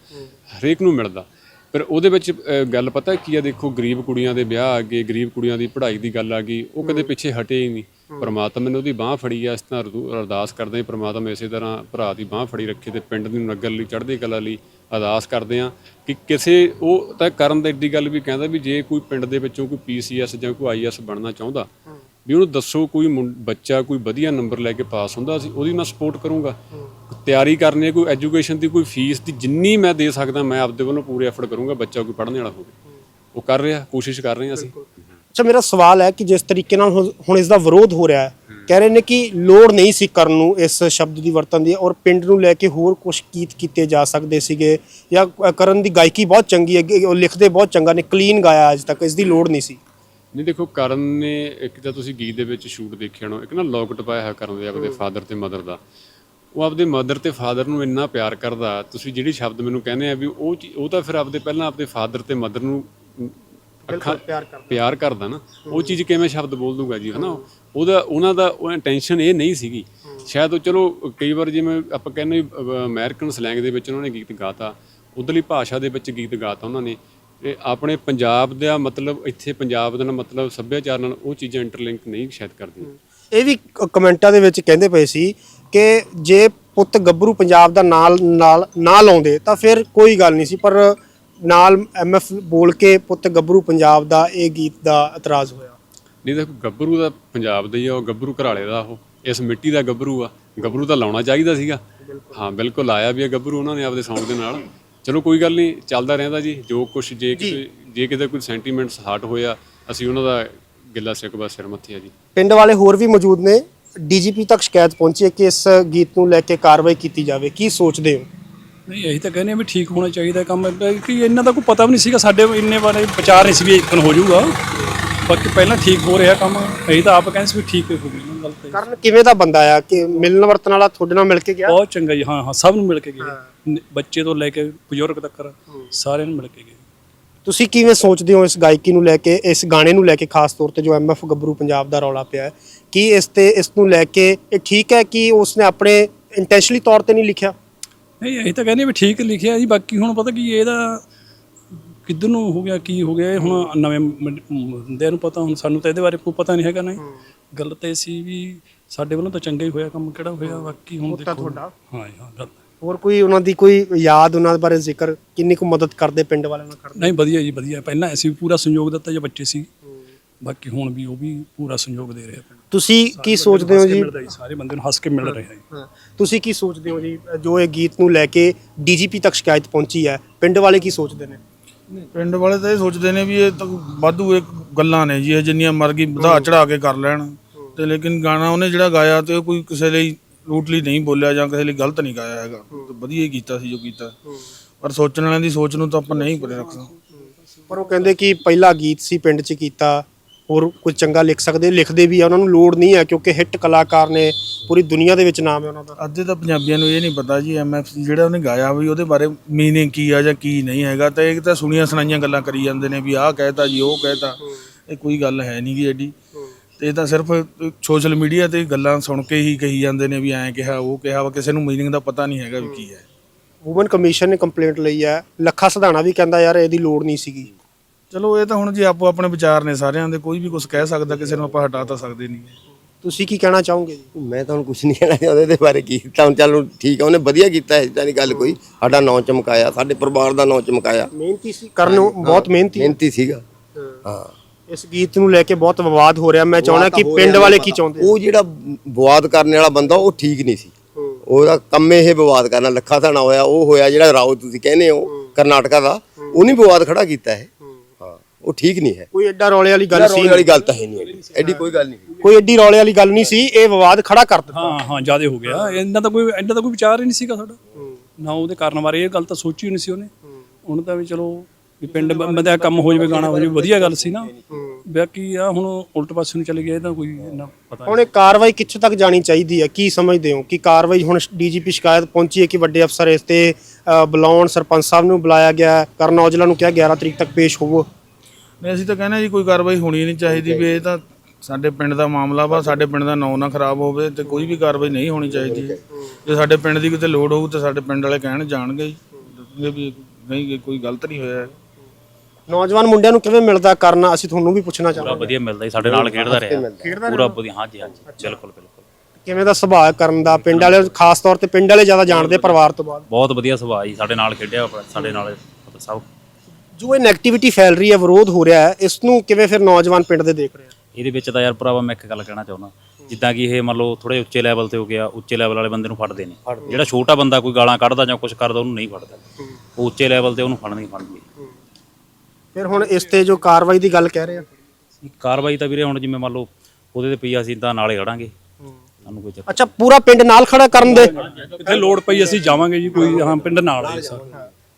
ਹਰੇਕ ਨੂੰ ਮਿਲਦਾ। ਪਰ ਉਹਦੇ ਵਿੱਚ ਗੱਲ ਪਤਾ ਕੀ ਆ? ਦੇਖੋ ਗਰੀਬ ਕੁੜੀਆਂ ਦੇ ਵਿਆਹ ਆ ਗਏ ਗਰੀਬ ਕੁੜੀਆਂ ਦੀ ਪੜ੍ਹਾਈ ਦੀ ਗੱਲ ਆ ਗਈ ਉਹ ਕਦੇ ਪਿੱਛੇ ਹਟੇ ਹੀ ਨਹੀਂ। ਪਰਮਾਤਮਾ ਨੇ ਉਹਦੀ ਬਾਹ ਫੜੀ ਆ ਇਸ ਤਰ੍ਹਾਂ ਅਰਦੂ- ਅਰਦਾਸ ਕਰਦੇ ਹਾਂ ਪਰਮਾਤਮਾ ਇਸੇ ਤਰ੍ਹਾਂ ਭਰਾ ਦੀ ਬਾਹ ਫੜੀ ਰੱਖੇ ਤੇ ਪਿੰਡ ਦੀ ਨਗਰ ਲਈ ਚੜ੍ਹਦੀ ਕਲਾ ਲਈ ਅਰਦਾਸ ਕਰਦੇ ਆ ਕਿ ਕਿਸੇ ਉਹ ਤਾਂ ਕਰਨ ਦਾ ਏਡੀ ਗੱਲ ਵੀ ਕਹਿੰਦਾ ਵੀ ਜੇ ਕੋਈ ਪਿੰਡ ਦੇ ਵਿੱਚੋਂ ਕੋਈ ਪੀਸੀਐਸ ਜਾਂ ਕੋਈ ਆਈਐਸ ਬਣਨਾ ਚਾਹੁੰਦਾ ਵੀ ਉਹਨੂੰ ਦੱਸੋ ਕੋਈ ਬੱਚਾ ਕੋਈ ਵਧੀਆ ਨੰਬਰ ਲੈ ਕੇ ਪਾਸ ਹੁੰਦਾ ਸੀ ਉਹਦੀ ਮੈਂ ਸਪੋਰਟ ਕਰੂੰਗਾ। ਤਿਆਰੀ ਕਰਨੀ ਹੈ ਕੋਈ ਐਜੂਕੇਸ਼ਨ ਦੀ ਕੋਈ ਫੀਸ ਦੀ ਜਿੰਨੀ ਮੈਂ ਦੇ ਸਕਦਾ ਮੈਂ ਆਪਦੇ ਵੱਲੋਂ ਪੂਰੇ ਐਫਰਟ ਕਰੂੰਗਾ ਬੱਚਾ ਕੋਈ ਪੜ੍ਹਨ ਵਾਲਾ ਹੋਵੇ। ਉਹ ਕਰ ਰਿਹਾ ਕੋਸ਼ਿਸ਼ ਕਰ ਰਹੇ ਹਾਂ ਅਸੀਂ। ਅੱਛਾ ਮੇਰਾ ਸਵਾਲ ਹੈ ਕਿ ਜਿਸ ਤਰੀਕੇ ਨਾਲ ਹੁਣ- ਇਸ ਦਾ ਵਿਰੋਧ ਹੋ ਰਿਹਾ ਹੈ ਕਹਿ ਰਹੇ ਨੇ ਕਿ ਲੋੜ ਨਹੀਂ ਸੀ ਕਰਨ ਨੂੰ ਇਸ ਸ਼ਬਦ ਦੀ ਵਰਤਨ ਦੀ ਔਰ ਪਿੰਡ ਨੂੰ ਲੈ ਕੇ ਹੋਰ ਕੁਝ ਗੀਤ ਕੀਤੇ ਜਾ ਸਕਦੇ ਸੀਗੇ ਜਾਂ ਕਰਨ ਦੀ ਗਾਇਕੀ ਬਹੁਤ ਚੰਗੀ ਹੈ ਉਹ ਲਿਖਦੇ ਬਹੁਤ ਚੰਗਾ ਨੇ ਕਲੀਨ ਗਾਇਆ ਅੱਜ ਤੱਕ ਇਸ ਦੀ ਲੋੜ ਨਹੀਂ ਸੀ। ਨਹੀਂ ਦੇਖੋ ਕਰਨ ਨੇ ਇੱਕ ਤਾਂ ਤੁਸੀਂ ਗੀਤ ਦੇ ਵਿੱਚ ਸ਼ੂਟ ਦੇਖਿਆ ਹੋਣਾ ਇੱਕ ਨਾ ਲੋਕਟ ਪਾਇਆ ਹੋਇਆ ਕਰਨ ਦੇ ਆਪਦੇ ਫਾਦਰ ਤੇ ਮਦਰ ਦਾ। ਉਹ ਆਪਦੇ ਮਦਰ ਤੇ ਫਾਦਰ ਨੂੰ ਇੰਨਾ ਪਿਆਰ ਕਰਦਾ ਤੁਸੀਂ ਜਿਹੜੀ ਸ਼ਬਦ ਮੈਨੂੰ ਕਹਿੰਦੇ ਆ ਵੀ ਉਹ ਚੀ- ਉਹ ਤਾਂ ਫਿਰ ਆਪਦੇ ਪਹਿਲਾਂ ਆਪਦੇ ਫਾਦਰ ਤੇ ਮਦਰ ਨੂੰ ਅੱਖਾਂ ਪਿਆਰ ਕਰਦਾ। ਨਾ। ਉਹ ਚੀਜ਼ ਕਿਵੇਂ ਸ਼ਬਦ ਬੋਲ ਦੂਗਾ ਜੀ ਹਨਾ? ਉਹਦਾ ਉਹਨਾਂ ਦਾ ਉਹ ਇੰਟੈਂਸ਼ਨ ਇਹ ਨਹੀਂ ਸੀਗੀ। ਸ਼ਾਇਦ ਉਹ ਚਲੋ ਕਈ ਵਾਰ ਜਿਵੇਂ ਆਪਾਂ ਕਹਿੰਦੇ ਅਮਰੀਕਨ ਸਲੈਂਗ ਦੇ ਵਿੱਚ ਉਹਨਾਂ ਨੇ ਗੀਤ ਗਾਤਾ ਉਧਰਲੀ ਭਾਸ਼ਾ ਦੇ ਵਿੱਚ ਗੀਤ ਗਾਤਾ ਉਹਨਾਂ ਨੇ। ਤੇ ਆਪਣੇ ਪੰਜਾਬ ਦਾ ਮਤਲਬ ਇੱਥੇ ਪੰਜਾਬ ਦਾ ਨਾ ਮਤਲਬ ਸੱਭਿਆਚਾਰ ਨਾਲ ਉਹ ਚੀਜ਼ਾਂ ਇੰਟਰਲਿੰਕ ਨਹੀਂ ਸ਼ਾਇਦ ਕਰਦੀਆਂ। ਇਹ ਵੀ ਕਮੈਂਟਾਂ ਦੇ ਵਿੱਚ ਕਹਿੰਦੇ ਪਏ ਸੀ ਕਿ ਜੇ ਪੁੱਤ ਗੱਭਰੂ ਪੰਜਾਬ ਦਾ ਨਾਲ ਨਾਲ ਨਾ ਲਾਉਂਦੇ ਤਾਂ ਫਿਰ ਕੋਈ ਗੱਲ ਨਹੀਂ ਸੀ ਪਰ ਨਾਲ ਐਮਐਫ ਬੋਲ ਕੇ ਪੁੱਤ ਗੱਭਰੂ ਪੰਜਾਬ ਦਾ ਇਹ ਗੀਤ ਦਾ ਇਤਰਾਜ਼ ਹੋਇਆ। ਨਹੀਂ ਦੇਖੋ ਗੱਭਰੂ ਦਾ ਪੰਜਾਬ ਦਾ ਹੀ ਆ ਉਹ ਗੱਭਰੂ ਘਰਾਲੇ ਦਾ ਉਹ। ਇਸ ਮਿੱਟੀ ਦਾ ਗੱਭਰੂ ਆ। ਗੱਭਰੂ ਤਾਂ ਲਾਉਣਾ ਚਾਹੀਦਾ ਸੀਗਾ। ਹਾਂ ਬਿਲਕੁਲ ਆਇਆ ਵੀ ਆ ਗੱਭਰੂ ਉਹਨਾਂ ਨੇ ਆਪਦੇ ਸੌਂਗ ਦੇ ਨਾਲ। ਚਲੋ ਕੋਈ ਗੱਲ ਨਹੀਂ ਚੱਲਦਾ ਰਹਿੰਦਾ ਜੀ ਜੋ ਕੁਝ ਜੇ ਕਿਤੇ ਜੇ ਕਿਤੇ ਕੋਈ ਸੈਂਟੀਮੈਂਟਸ ਹਾਰਟ ਹੋਇਆ ਅਸੀਂ ਉਹਨਾਂ ਦਾ ਗਿੱਲਾ ਸਿਕਵਾ ਸਿਰ ਮੱਥੇ ਆ ਜੀ। ਪਿੰਡ ਵਾਲੇ ਹੋਰ ਵੀ ਮੌਜੂਦ ਨੇ। ਡੀਜੀਪੀ ਤੱਕ ਸ਼ਿਕਾਇਤ ਪਹੁੰਚੀ ਹੈ ਕਿ ਇਸ ਗੀਤ ਨੂੰ ਲੈ ਕੇ ਕਾਰਵਾਈ ਕੀਤੀ ਜਾਵੇ। ਕੀ ਸੋਚਦੇ ਹੋ? ਨਹੀਂ ਇਹੀ ਤਾਂ ਕਹਿੰਦੇ ਆ ਵੀ ਠੀਕ ਹੋਣਾ ਚਾਹੀਦਾ ਕੰਮ। ਕਿ ਇਹਨਾਂ ਦਾ ਕੋਈ ਪਤਾ ਵੀ ਨਹੀਂ ਸੀਗਾ ਸਾਡੇ ਇੰਨੇ ਬਾਰੇ ਵਿਚਾਰ ਨਹੀਂ ਸੀ ਵੀ ਇੱਕਨ ਹੋ ਜਾਊਗਾ। ਬਾਕੀ ਪਹਿਲਾਂ ਠੀਕ ਹੋ ਰਿਹਾ ਕੰਮ। ਅਸੀਂ ਤਾਂ ਆਪ ਕਹਿੰਦੇ ਸੀ ਵੀ ਠੀਕ ਹੋ ਗਈ ਨਾ ਗੱਲ ਤਾਂ। ਕਰਨ ਕਿਵੇਂ ਦਾ ਬੰਦਾ ਆ ਕਿ ਮਿਲਣ ਵਰਤਣ ਵਾਲਾ ਤੁਹਾਡੇ ਨਾਲ ਮਿਲ ਕੇ ਗਿਆ? ਬਹੁਤ ਚੰਗਾ ਜੀ ਹਾਂ ਹਾਂ ਸਭ ਨੂੰ ਮਿਲ ਕੇ ਨ- ਬੱਚੇ ਤੋਂ ਲੈ ਕੇ ਬਜ਼ੁਰਗ ਤੱਕ ਸਾਰਿਆਂ ਨੂੰ ਮਿਲ ਕੇ ਗਏ। ਤੁਸੀਂ ਕਿਵੇਂ ਸੋਚਦੇ ਹੋ ਇਸ ਗਾਇਕੀ ਨੂੰ ਲੈ ਕੇ ਇਸ ਗਾਣੇ ਨੂੰ ਲੈ ਕੇ ਖਾਸ ਤੌਰ ਤੇ ਜੋ ਐਮਐਫ ਗੱਭਰੂ ਪੰਜਾਬ ਦਾ ਰੌਲਾ ਪਿਆ ਹੈ ਕੀ ਇਸ ਤੇ ਇਸ ਨੂੰ ਲੈ ਕੇ ਇਹ ਠੀਕ ਹੈ ਕਿ ਉਸਨੇ ਆਪਣੇ ਇੰਟੈਂਸ਼ਨਲੀ ਤੌਰ ਤੇ ਨਹੀਂ ਲਿਖਿਆ? ਨਹੀਂ ਅਸੀਂ ਤਾਂ ਕਹਿੰਦੇ ਵੀ ਠੀਕ ਲਿਖਿਆ ਜੀ ਬਾਕੀ ਹੁਣ ਪਤਾ ਕੀ ਇਹਦਾ ਕਿੱਧਰ ਨੂੰ ਹੋ ਗਿਆ ਕੀ ਹੋ ਗਿਆ ਇਹ ਹੁਣ ਨਵੇਂ ਬੰਦਿਆਂ ਨੂੰ ਪਤਾ ਹੁਣ ਸਾਨੂੰ ਤਾਂ ਇਹਦੇ ਬਾਰੇ ਕੋਈ ਪਤਾ ਨਹੀਂ ਹੈਗਾ ਨਹੀਂ ਗੱਲ ਤਾਂ ਇਹ ਸੀ ਵੀ ਸਾਡੇ ਵੱਲੋਂ ਤਾਂ ਚੰਗਾ ਹੀ ਹੋਇਆ ਕੰਮ ਕਿਹੜਾ ਹੋਇਆ ਬਾਕੀ ਹੁਣ ਦੇਖੋ। ਤੁਹਾਡਾ। ਹਾਂ ਜੀ, ਹਾਂ ਗੱਲ ਹੋਰ ਕੋਈ ਉਹਨਾਂ ਦੀ ਕੋਈ ਯਾਦ ਉਹਨਾਂ ਬਾਰੇ ਜ਼ਿਕਰ ਕਿੰਨੀ ਕੁ ਮਦਦ ਕਰਦੇ ਪਿੰਡ ਵਾਲਿਆਂ ਨਾਲ ਕਰਦੇ ਨਹੀਂ ਵਧੀਆ ਜੀ ਵਧੀਆ। ਪਹਿਲਾਂ ਅਸੀਂ ਵੀ ਪੂਰਾ ਸਹਿਯੋਗ ਦਿੱਤਾ ਜੇ ਬੱਚੇ ਸੀ। ਬਾਕੀ ਹੁਣ ਵੀ ਉਹ ਵੀ ਪੂਰਾ ਸਹਿਯੋਗ ਦੇ ਰਹੇ ਆ ਤੁਸੀਂ ਕੀ ਸੋਚਦੇ ਹੋ ਜੀ? ਮਿਲਦਾ ਜੀ ਸਾਰੇ ਬੰਦੇ ਨੂੰ ਹੱਸ ਕੇ ਮਿਲ ਰਿਹਾ ਜੀ। ਹਾਂ, ਤੁਸੀਂ ਕੀ ਸੋਚਦੇ ਹੋ ਜੀ ਜੋ ਇਹ ਗੀਤ ਨੂੰ ਲੈ ਕੇ ਡੀਜੀਪੀ ਤੱਕ ਸ਼ਿਕਾਇਤ ਪਹੁੰਚੀ ਹੈ ਪਿੰਡ ਵਾਲੇ ਕੀ ਸੋਚਦੇ ਨੇ? ਪਿੰਡ ਵਾਲੇ ਤਾਂ ਇਹ ਸੋਚਦੇ ਨੇ ਵੀ ਇਹ ਤਾਂ ਵਾਧੂ ਇੱਕ ਗੱਲਾਂ ਨੇ ਜੀ ਇਹ ਜਿੰਨੀਆਂ ਮਰਜ਼ੀ ਵਧਾ ਚੜਾ ਕੇ ਕਰ ਲੈਣ। ਤੇ ਲੇਕਿਨ ਗਾਣਾ ਉਹਨੇ ਜਿਹੜਾ ਗਾਇਆ ਤੇ ਉਹ ਕੋਈ ਕਿਸੇ ਲਈ ਰੂਟਲੀ ਨਹੀਂ ਬੋਲਿਆ ਜਾਂ ਕਿਸੇ ਲਈ ਗਲਤ ਨਹੀਂ ਗਾਇਆ ਹੈਗਾ। ਤੇ ਵਧੀਆ ਹੀ ਕੀਤਾ ਸੀ ਜੋ ਕੀਤਾ। ਪਰ ਸੋਚਣ ਵਾਲਿਆਂ ਦੀ ਸੋਚ ਨੂੰ ਤਾਂ ਆਪਾਂ ਨਹੀਂ ਪਰੇ ਰੱਖ ਸਕਦੇ ਪਰ ਉਹ ਕਹਿੰਦੇ ਕਿ ਪਹਿਲਾ ਗੀਤ ਸੀ ਪਿੰਡ 'ਚ ਕੀਤਾ। ਹੋਰ ਕੁਝ ਚੰਗਾ ਲਿਖ ਸਕਦੇ ਲਿਖਦੇ ਵੀ ਆ ਉਹਨਾਂ ਨੂੰ ਲੋੜ ਨਹੀਂ ਹੈ ਕਿਉਂਕਿ ਹਿੱਟ ਕਲਾਕਾਰ ਨੇ ਪੂਰੀ ਦੁਨੀਆ ਦੇ ਵਿੱਚ ਨਾਮ ਹੈ ਉਹਨਾਂ ਦਾ। ਅੱਧੇ ਤਾਂ ਪੰਜਾਬੀਆਂ ਨੂੰ ਇਹ ਨਹੀਂ ਪਤਾ ਜੀ ਐਮਐਫਸੀ ਜਿਹੜਾ ਉਹਨੇ ਗਾਇਆ ਵੀ ਉਹਦੇ ਬਾਰੇ ਮੀਨਿੰਗ ਕੀ ਆ ਜਾਂ ਕੀ ਨਹੀਂ ਹੈਗਾ। ਤਾਂ ਇਹ ਤਾਂ ਸੁਣੀਆਂ ਸੁਣਾਈਆਂ ਗੱਲਾਂ ਕਰੀ ਜਾਂਦੇ ਨੇ ਵੀ ਆਹ ਕਹਿਤਾ ਜੀ ਉਹ ਕਹਿਤਾ। ਇਹ ਕੋਈ ਗੱਲ ਹੈ ਨਹੀਂ ਗੀ ਐਡੀ। ਤੇ ਇਹ ਤਾਂ ਸਿਰਫ ਸੋਸ਼ਲ ਮੀਡੀਆ ਤੇ ਗੱਲਾਂ ਸੁਣ ਕੇ ਹੀ ਕਹੀ ਜਾਂਦੇ ਨੇ ਵੀ ਐਂ ਕਿਹਾ ਉਹ ਕਿਹਾ ਵਾ ਕਿਸੇ ਨੂੰ ਮੀਨਿੰਗ ਦਾ ਪਤਾ ਨਹੀਂ ਹੈਗਾ ਵੀ ਕੀ ਹੈ। ਵੂਮਨ ਕਮਿਸ਼ਨ ਨੇ ਕੰਪਲੇਂਟ ਲਈ ਹੈ ਲੱਖਾ ਸਧਾਣਾ ਵੀ ਕਹਿੰਦਾ ਯਾਰ ਇਹਦੀ ਲੋੜ ਨਹੀਂ ਸੀਗੀ। ਚਲੋ ਇਹ ਤਾਂ ਹੁਣ ਜੀ ਆਪੋ ਆਪਣੇ ਵਿਚਾਰ ਨੇ ਸਾਰਿਆਂ ਦੇ ਕੋਈ ਵੀ ਕੁਝ ਕਹਿ ਸਕਦਾ ਕਿਸੇ ਨੂੰ ਆਪਾਂ ਹਟਾ ਤਾਂ ਸਕਦੇ ਨਹੀਂ ਤੁਸੀਂ ਕੀ ਕਹਿਣਾ ਚਾਹੋਗੇ ਜੀ? ਮੈਂ ਤਾਂ ਹੁਣ ਕੁਝ ਨਹੀਂ ਕਹਿਣਾ ਚਾਹੁੰਦਾ ਇਹਦੇ ਬਾਰੇ ਕੀ। ਤਾਂ ਚਲੋ ਠੀਕ ਆ ਉਹਨੇ ਵਧੀਆ ਕੀਤਾ ਇਦਾਂ ਦੀ ਗੱਲ ਕੋਈ। ਸਾਡਾ ਨਾਂ ਚਮਕਾਇਆ ਸਾਡੇ ਪਰਿਵਾਰ ਦਾ ਨਾਂ ਚਮਕਾਇਆ। ਮਿਹਨਤੀ ਸੀ ਕਰਨ ਬਹੁਤ ਮਿਹਨਤੀ। ਮਿਹਨਤੀ ਸੀਗਾ। ਹਾਂ। ਇਸ ਗੀਤ ਨੂੰ ਲੈ ਕੇ ਬਹੁਤ ਵਿਵਾਦ ਹੋ ਰਿਹਾ। ਮੈਂ ਚਾਹਣਾ ਕਿ ਪਿੰਡ ਵਾਲੇ ਕੀ। ਚਾਹੁੰਦੇ ਉਹ ਜਿਹੜਾ ਵਿਵਾਦ ਕਰਨ ਵਾਲਾ ਬੰਦਾ ਉਹ ਠੀਕ ਨਹੀਂ ਸੀ। ਉਹਦਾ ਕੰਮੇ ਇਹ ਵਿਵਾਦ ਕਰਨਾ ਲੱਖਾ ਥਾਣਾ ਹੋਇਆ ਉਹ ਹੋਇਆ ਜਿਹੜਾ ਰਾਓ ਤੁਸੀਂ ਕਹਿੰਦੇ ਹੋ ਕਰਨਾਟਕਾ ਦਾ ਉਹਨੇ ਵਿਵਾਦ ਖੜਾ ਕੀਤਾ ਹੈ। ਹਾਂ ਉਹ ਠੀਕ ਨਹੀਂ ਹੈ। ਕੋਈ ਐਡਾ ਰੌਲੇ ਵਾਲੀ ਗੱਲ ਸੀ ਰੌਲੇ ਵਾਲੀ ਗੱਲ ਤਾਂ ਹੈ ਨਹੀਂ ਐਡੀ। ਐਡੀ ਕੋਈ ਗੱਲ ਨਹੀਂ ਕੋਈ ਐਡੀ ਰੌਲੇ ਵਾਲੀ ਗੱਲ ਨਹੀਂ ਸੀ ਇਹ ਵਿਵਾਦ ਖੜਾ ਕਰ ਦਿੱਤਾ। ਹਾਂ ਹਾਂ ਜ਼ਿਆਦਾ ਹੋ ਗਿਆ। ਇਹਨਾਂ ਦਾ ਕੋਈ ਇਹਨਾਂ ਦਾ ਕੋਈ ਵਿਚਾਰ ਹੀ ਨਹੀਂ ਸੀਗਾ ਸਾਡਾ। ਨਾ ਉਹਦੇ ਕਾਰਨ ਬਾਰੇ ਇਹ ਗੱਲ ਤਾਂ ਸੋਚੀ ਹੀ ਨਹੀਂ ਸੀ ਉਹਨੇ। ਹੁਣ ਤਾਂ ਵੀ ਚਲੋ ਵੀ ਪਿੰਡ ਬੰਦੇ ਦਾ ਕੰਮ ਹੋ ਜਾਵੇ ਗਾਣਾ ਹੋ ਜਾਵੇ ਵਧੀਆ ਗੱਲ ਸੀ ਨਾ। ਬਾਕੀ ਆ ਹੁਣ ਉਲਟ ਪਾਸੇ ਨੂੰ ਚਲੇ ਗਿਆ ਇਹਦਾ ਕੋਈ ਇੰਨਾ ਪਤਾ ਹੁਣ ਇਹ ਕਾਰਵਾਈ ਕਿੱਥੇ ਤੱਕ ਜਾਣੀ ਚਾਹੀਦੀ ਹੈ? ਕੀ ਸਮਝਦੇ ਹੋ? ਕਿ ਕਾਰਵਾਈ ਹੁਣ ਡੀਜੀਪੀ ਸ਼ਿਕਾਇਤ ਪਹੁੰਚੀ ਹੈ ਕਿ ਵੱਡੇ ਅਫਸਰ ਇਸ ਤੇ ਬੁਲਾਉਣ ਸਰਪੰਚ ਸਾਹਿਬ ਨੂੰ ਬੁਲਾਇਆ ਗਿਆ। ਕਰਨ ਔਜਲਾ ਨੂੰ ਕਿਹਾ 11 ਤਰੀਕ ਤੱਕ ਪੇਸ਼ ਹੋਵੋ। ਨਹੀਂ ਅਸੀਂ ਤਾਂ ਕਹਿੰਦੇ ਜੀ ਕੋਈ ਕਾਰਵਾਈ ਹੋਣੀ ਨਹੀਂ ਚਾਹੀਦੀ ਵੀ ਇਹ ਤਾਂ ਸਾਡੇ ਪਿੰਡ ਦਾ ਮਾਮਲਾ ਵਾ ਸਾਡੇ ਪਿੰਡ ਦਾ ਨਾਂ ਨਾ ਖਰਾਬ ਹੋਵੇ ਤੇ ਕੋਈ ਵੀ ਕਾਰਵਾਈ ਨਹੀਂ ਹੋਣੀ ਚਾਹੀਦੀ। ਜੇ ਸਾਡੇ ਪਿੰਡ ਦੀ ਕਿਤੇ ਲੋੜ ਹੋਊ ਤਾਂ ਸਾਡੇ ਪਿੰਡ ਵਾਲੇ ਕਹਿਣ ਜਾਣਗੇ ਜੀ। ਦੱਸਣਗੇ ਵੀ ਨਹੀਂ ਕੋਈ ਗਲਤ ਨਹੀਂ ਹੋਇਆ ਨੌਜਵਾਨ ਮੁੰਡਿਆਂ ਨੂੰ ਕਿਵੇਂ ਮਿਲਦਾ ਕਰਨ ਅਸੀਂ ਤੁਹਾਨੂੰ ਵੀ ਪੁੱਛਣਾ ਪੂਰਾ ਚਾਹਾਂਗੇ। ਵਧੀਆ ਮਿਲਦਾ ਜੀ ਸਾਡੇ ਨਾਲ ਖੇਡਦਾ ਰਿਹਾ। ਪੂਰਾ ਵਧੀਆ ਹਾਂਜੀ ਹਾਂਜੀ ਬਿਲਕੁਲ ਬਿਲਕੁਲ। ਕਿਵੇਂ ਦਾ ਸੁਭਾਅ ਕਰਨ ਦਾ? ਪਿੰਡ ਵਾਲੇ ਖਾਸ ਤੌਰ ਤੇ ਪਿੰਡ ਵਾਲੇ ਜ਼ਿਆਦਾ ਜਾਣਦੇ ਪਰਿਵਾਰ ਤੋਂ ਬਾਅਦ? ਬਹੁਤ ਵਧੀਆ ਸੁਭਾਅ ਜੀ ਸਾਡੇ ਨਾਲ ਖੇਡਿਆ ਆਪਣਾ, ਸਾਡੇ ਨਾਲ ਮਤਲਬ ਸਭ। ਜੋ ਇਹ ਨੈਗੇਟਿਵਿਟੀ ਫੈਲ ਰਹੀ ਹੈ ਵਿਰੋਧ ਹੋ ਰਿਹਾ ਹੈ ਇਸ ਨੂੰ ਕਿਵੇਂ ਫਿਰ ਨੌਜਵਾਨ ਪਿੰਡ ਦੇ ਦੇਖ ਰਹੇ ਆ? ਇਹਦੇ ਵਿੱਚ ਤਾਂ ਯਾਰ ਭਰਾਵਾ ਮੈਂ ਇੱਕ ਗੱਲ ਕਹਿਣਾ ਚਾਹੁੰਦਾ ਜਿੱਦਾਂ ਕਿ ਇਹ ਮੰਨ ਲਓ ਥੋੜੇ ਉੱਚੇ ਲੈਵਲ ਤੇ ਹੋ ਗਿਆ ਉੱਚੇ ਲੈਵਲ ਵਾਲੇ ਬੰਦੇ ਨੂੰ ਫੜਦੇ ਨੇ। ਜਿਹੜਾ ਛੋਟਾ ਬੰਦਾ ਕੋਈ ਗਾਲਾਂ ਕੱਢਦਾ ਜਾਂ ਕੁਝ ਕਰਦਾ ਉਹਨੂੰ ਨਹੀਂ ਫੜਦਾ। ਉਹ ਉੱਚੇ ਲੈਵਲ ਤੇ ਉਹਨੂੰ ਫੜਨੀ ਫੜਨੀ। ਫਿਰ ਹੁਣ ਇਸ ਤੇ ਜੋ ਕਾਰਵਾਈ ਦੀ ਗੱਲ ਕਹਿ ਰਹੇ ਆ। ਕਾਰਵਾਈ ਤਾਂ ਵੀਰੇ ਹੁਣ ਜਿਵੇਂ ਮੰਨ ਲਓ ਉਹਦੇ ਤੇ ਪਈ ਅਸੀਂ ਤਾਂ ਨਾਲੇ ਖੜਾਂਗੇ। ਸਾਨੂੰ ਕੋਈ ਚੱਕਰ ਅੱਛਾ ਪੂਰਾ ਪਿੰਡ ਨਾਲ ਖੜਾ ਕਰਨ ਦੇ? ਕਿਤੇ ਲੋੜ ਪਈ ਅਸੀਂ ਜਾਵਾਂਗੇ ਜੀ ਕੋਈ ਹਾਂ ਪਿੰਡ ਨਾਲ ਹੈ ਸਰ।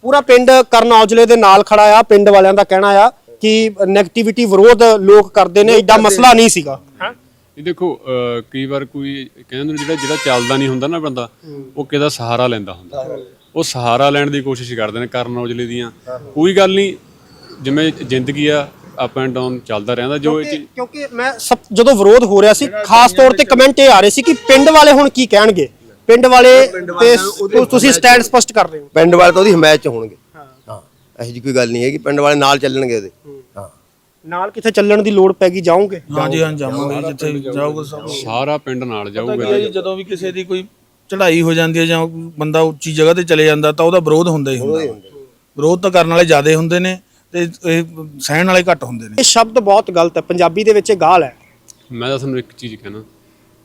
ਪੂਰਾ ਪਿੰਡ ਕਰਨ ਔਜਲੇ ਦੇ ਨਾਲ ਖੜਾ ਆ ਪਿੰਡ ਵਾਲਿਆਂ ਦਾ ਕਹਿਣਾ ਆ ਕਿ ਨੈਗੇਟਿਵਿਟੀ ਵਿਰੋਧ ਲੋਕ ਕਰਦੇ ਨੇ ਐਡਾ ਮਸਲਾ ਨਹੀਂ ਸੀਗਾ। ਇਹ ਦੇਖੋ ਅਹ ਕਈ ਵਾਰ ਕੋਈ ਕਹਿੰਦੇ ਨੇ ਜਿਹੜਾ ਜਿਹੜਾ ਚੱਲਦਾ ਨਹੀਂ ਹੁੰਦਾ ਨਾ ਬੰਦਾ ਉਹ ਕਿਹਦਾ ਸਹਾਰਾ ਲੈਂਦਾ ਹੁੰਦਾ। ਉਹ ਸਹਾਰਾ ਲੈਣ ਦੀ ਕੋਸ਼ਿਸ਼ ਕਰਦੇ ਨੇ ਕਰਨ ਔਜਲੇ ਦੀਆਂ। ਕੋਈ ਗੱਲ ਨਹੀਂ ਜਿਵੇਂ ਜ਼ਿੰਦਗੀ ਆ ਅਪ ਐਂਡ ਡਾਊਨ ਚੱਲਦਾ ਰਹਿੰਦਾ ਜੋ ਇਹ ਚੀਜ਼ ਕਿਉਂਕਿ ਮੈਂ ਸਭ ਜਦੋਂ ਵਿਰੋਧ ਹੋ ਰਿਹਾ ਸੀ ਖਾਸ ਤੌਰ ਤੇ ਕਮੈਂਟ ਇਹ ਆ ਰਹੇ ਸੀ ਕਿ ਪਿੰਡ ਵਾਲੇ ਹੁਣ ਕੀ ਕਹਿਣਗੇ? ਪਿੰਡ ਵਾਲੇ ਤੇ ਤੁ- ਤੁਸੀਂ ਸਟੈਂਡ ਸਪਸ਼ਟ ਕਰ ਰਹੇ ਹੋ। ਪਿੰਡ ਵਾਲੇ ਤਾਂ ਉਹਦੀ ਹਮਾਇਤ ਚ ਹੋਣਗੇ। ਹਾਂ। ਇਹੋ ਜਿਹੀ ਕੋਈ ਗੱਲ ਨਹੀਂ ਹੈਗੀ ਪਿੰਡ ਵਾਲੇ ਨਾਲ ਚੱਲਣਗੇ ਉਹਦੇ। ਹਾਂ। ਨਾਲ ਕਿੱਥੇ ਚੱਲਣ ਦੀ ਲੋੜ ਪੈ ਗਈ ਜਾਓਗੇ? ਹਾਂਜੀ ਹਾਂ ਜਾਵਾਂਗੇ ਜਿੱਥੇ ਵੀ ਜਾਓਗੇ ਸਭ। ਸਾਰਾ ਪਿੰਡ ਨਾਲ ਜਾਊਗਾ ਕੀ ਹੈ ਜੀ, ਜਦੋਂ ਵੀ ਕਿਸੇ ਦੀ ਕੋਈ ਚੜ੍ਹਾਈ ਹੋ ਜਾਂਦੀ ਹੈ ਜਾਂ ਬੰਦਾ ਉੱਚੀ ਜਗ੍ਹਾ ਤੇ ਚਲੇ ਜਾਂਦਾ ਤਾਂ ਉਹਦਾ ਵਿਰੋਧ ਹੁੰਦਾ ਹੀ ਹੁੰਦਾ। ਵਿਰੋਧ ਤਾਂ ਕਰਨ ਵਾਲੇ ਜ਼ਿਆਦੇ ਹੁੰਦੇ ਨੇ। ਤੇ ਇਹ ਸਹਿਣ ਵਾਲੇ ਘੱਟ ਹੁੰਦੇ ਨੇ। ਇਹ ਸ਼ਬਦ ਬਹੁਤ ਗਲਤ ਹੈ। ਪੰਜਾਬੀ ਦੇ ਵਿੱਚ ਇਹ ਗਾਲ ਹੈ। ਮੈਂ ਤਾਂ ਤੁਹਾਨੂੰ ਇੱਕ ਚੀਜ਼ ਕਹਿਣਾ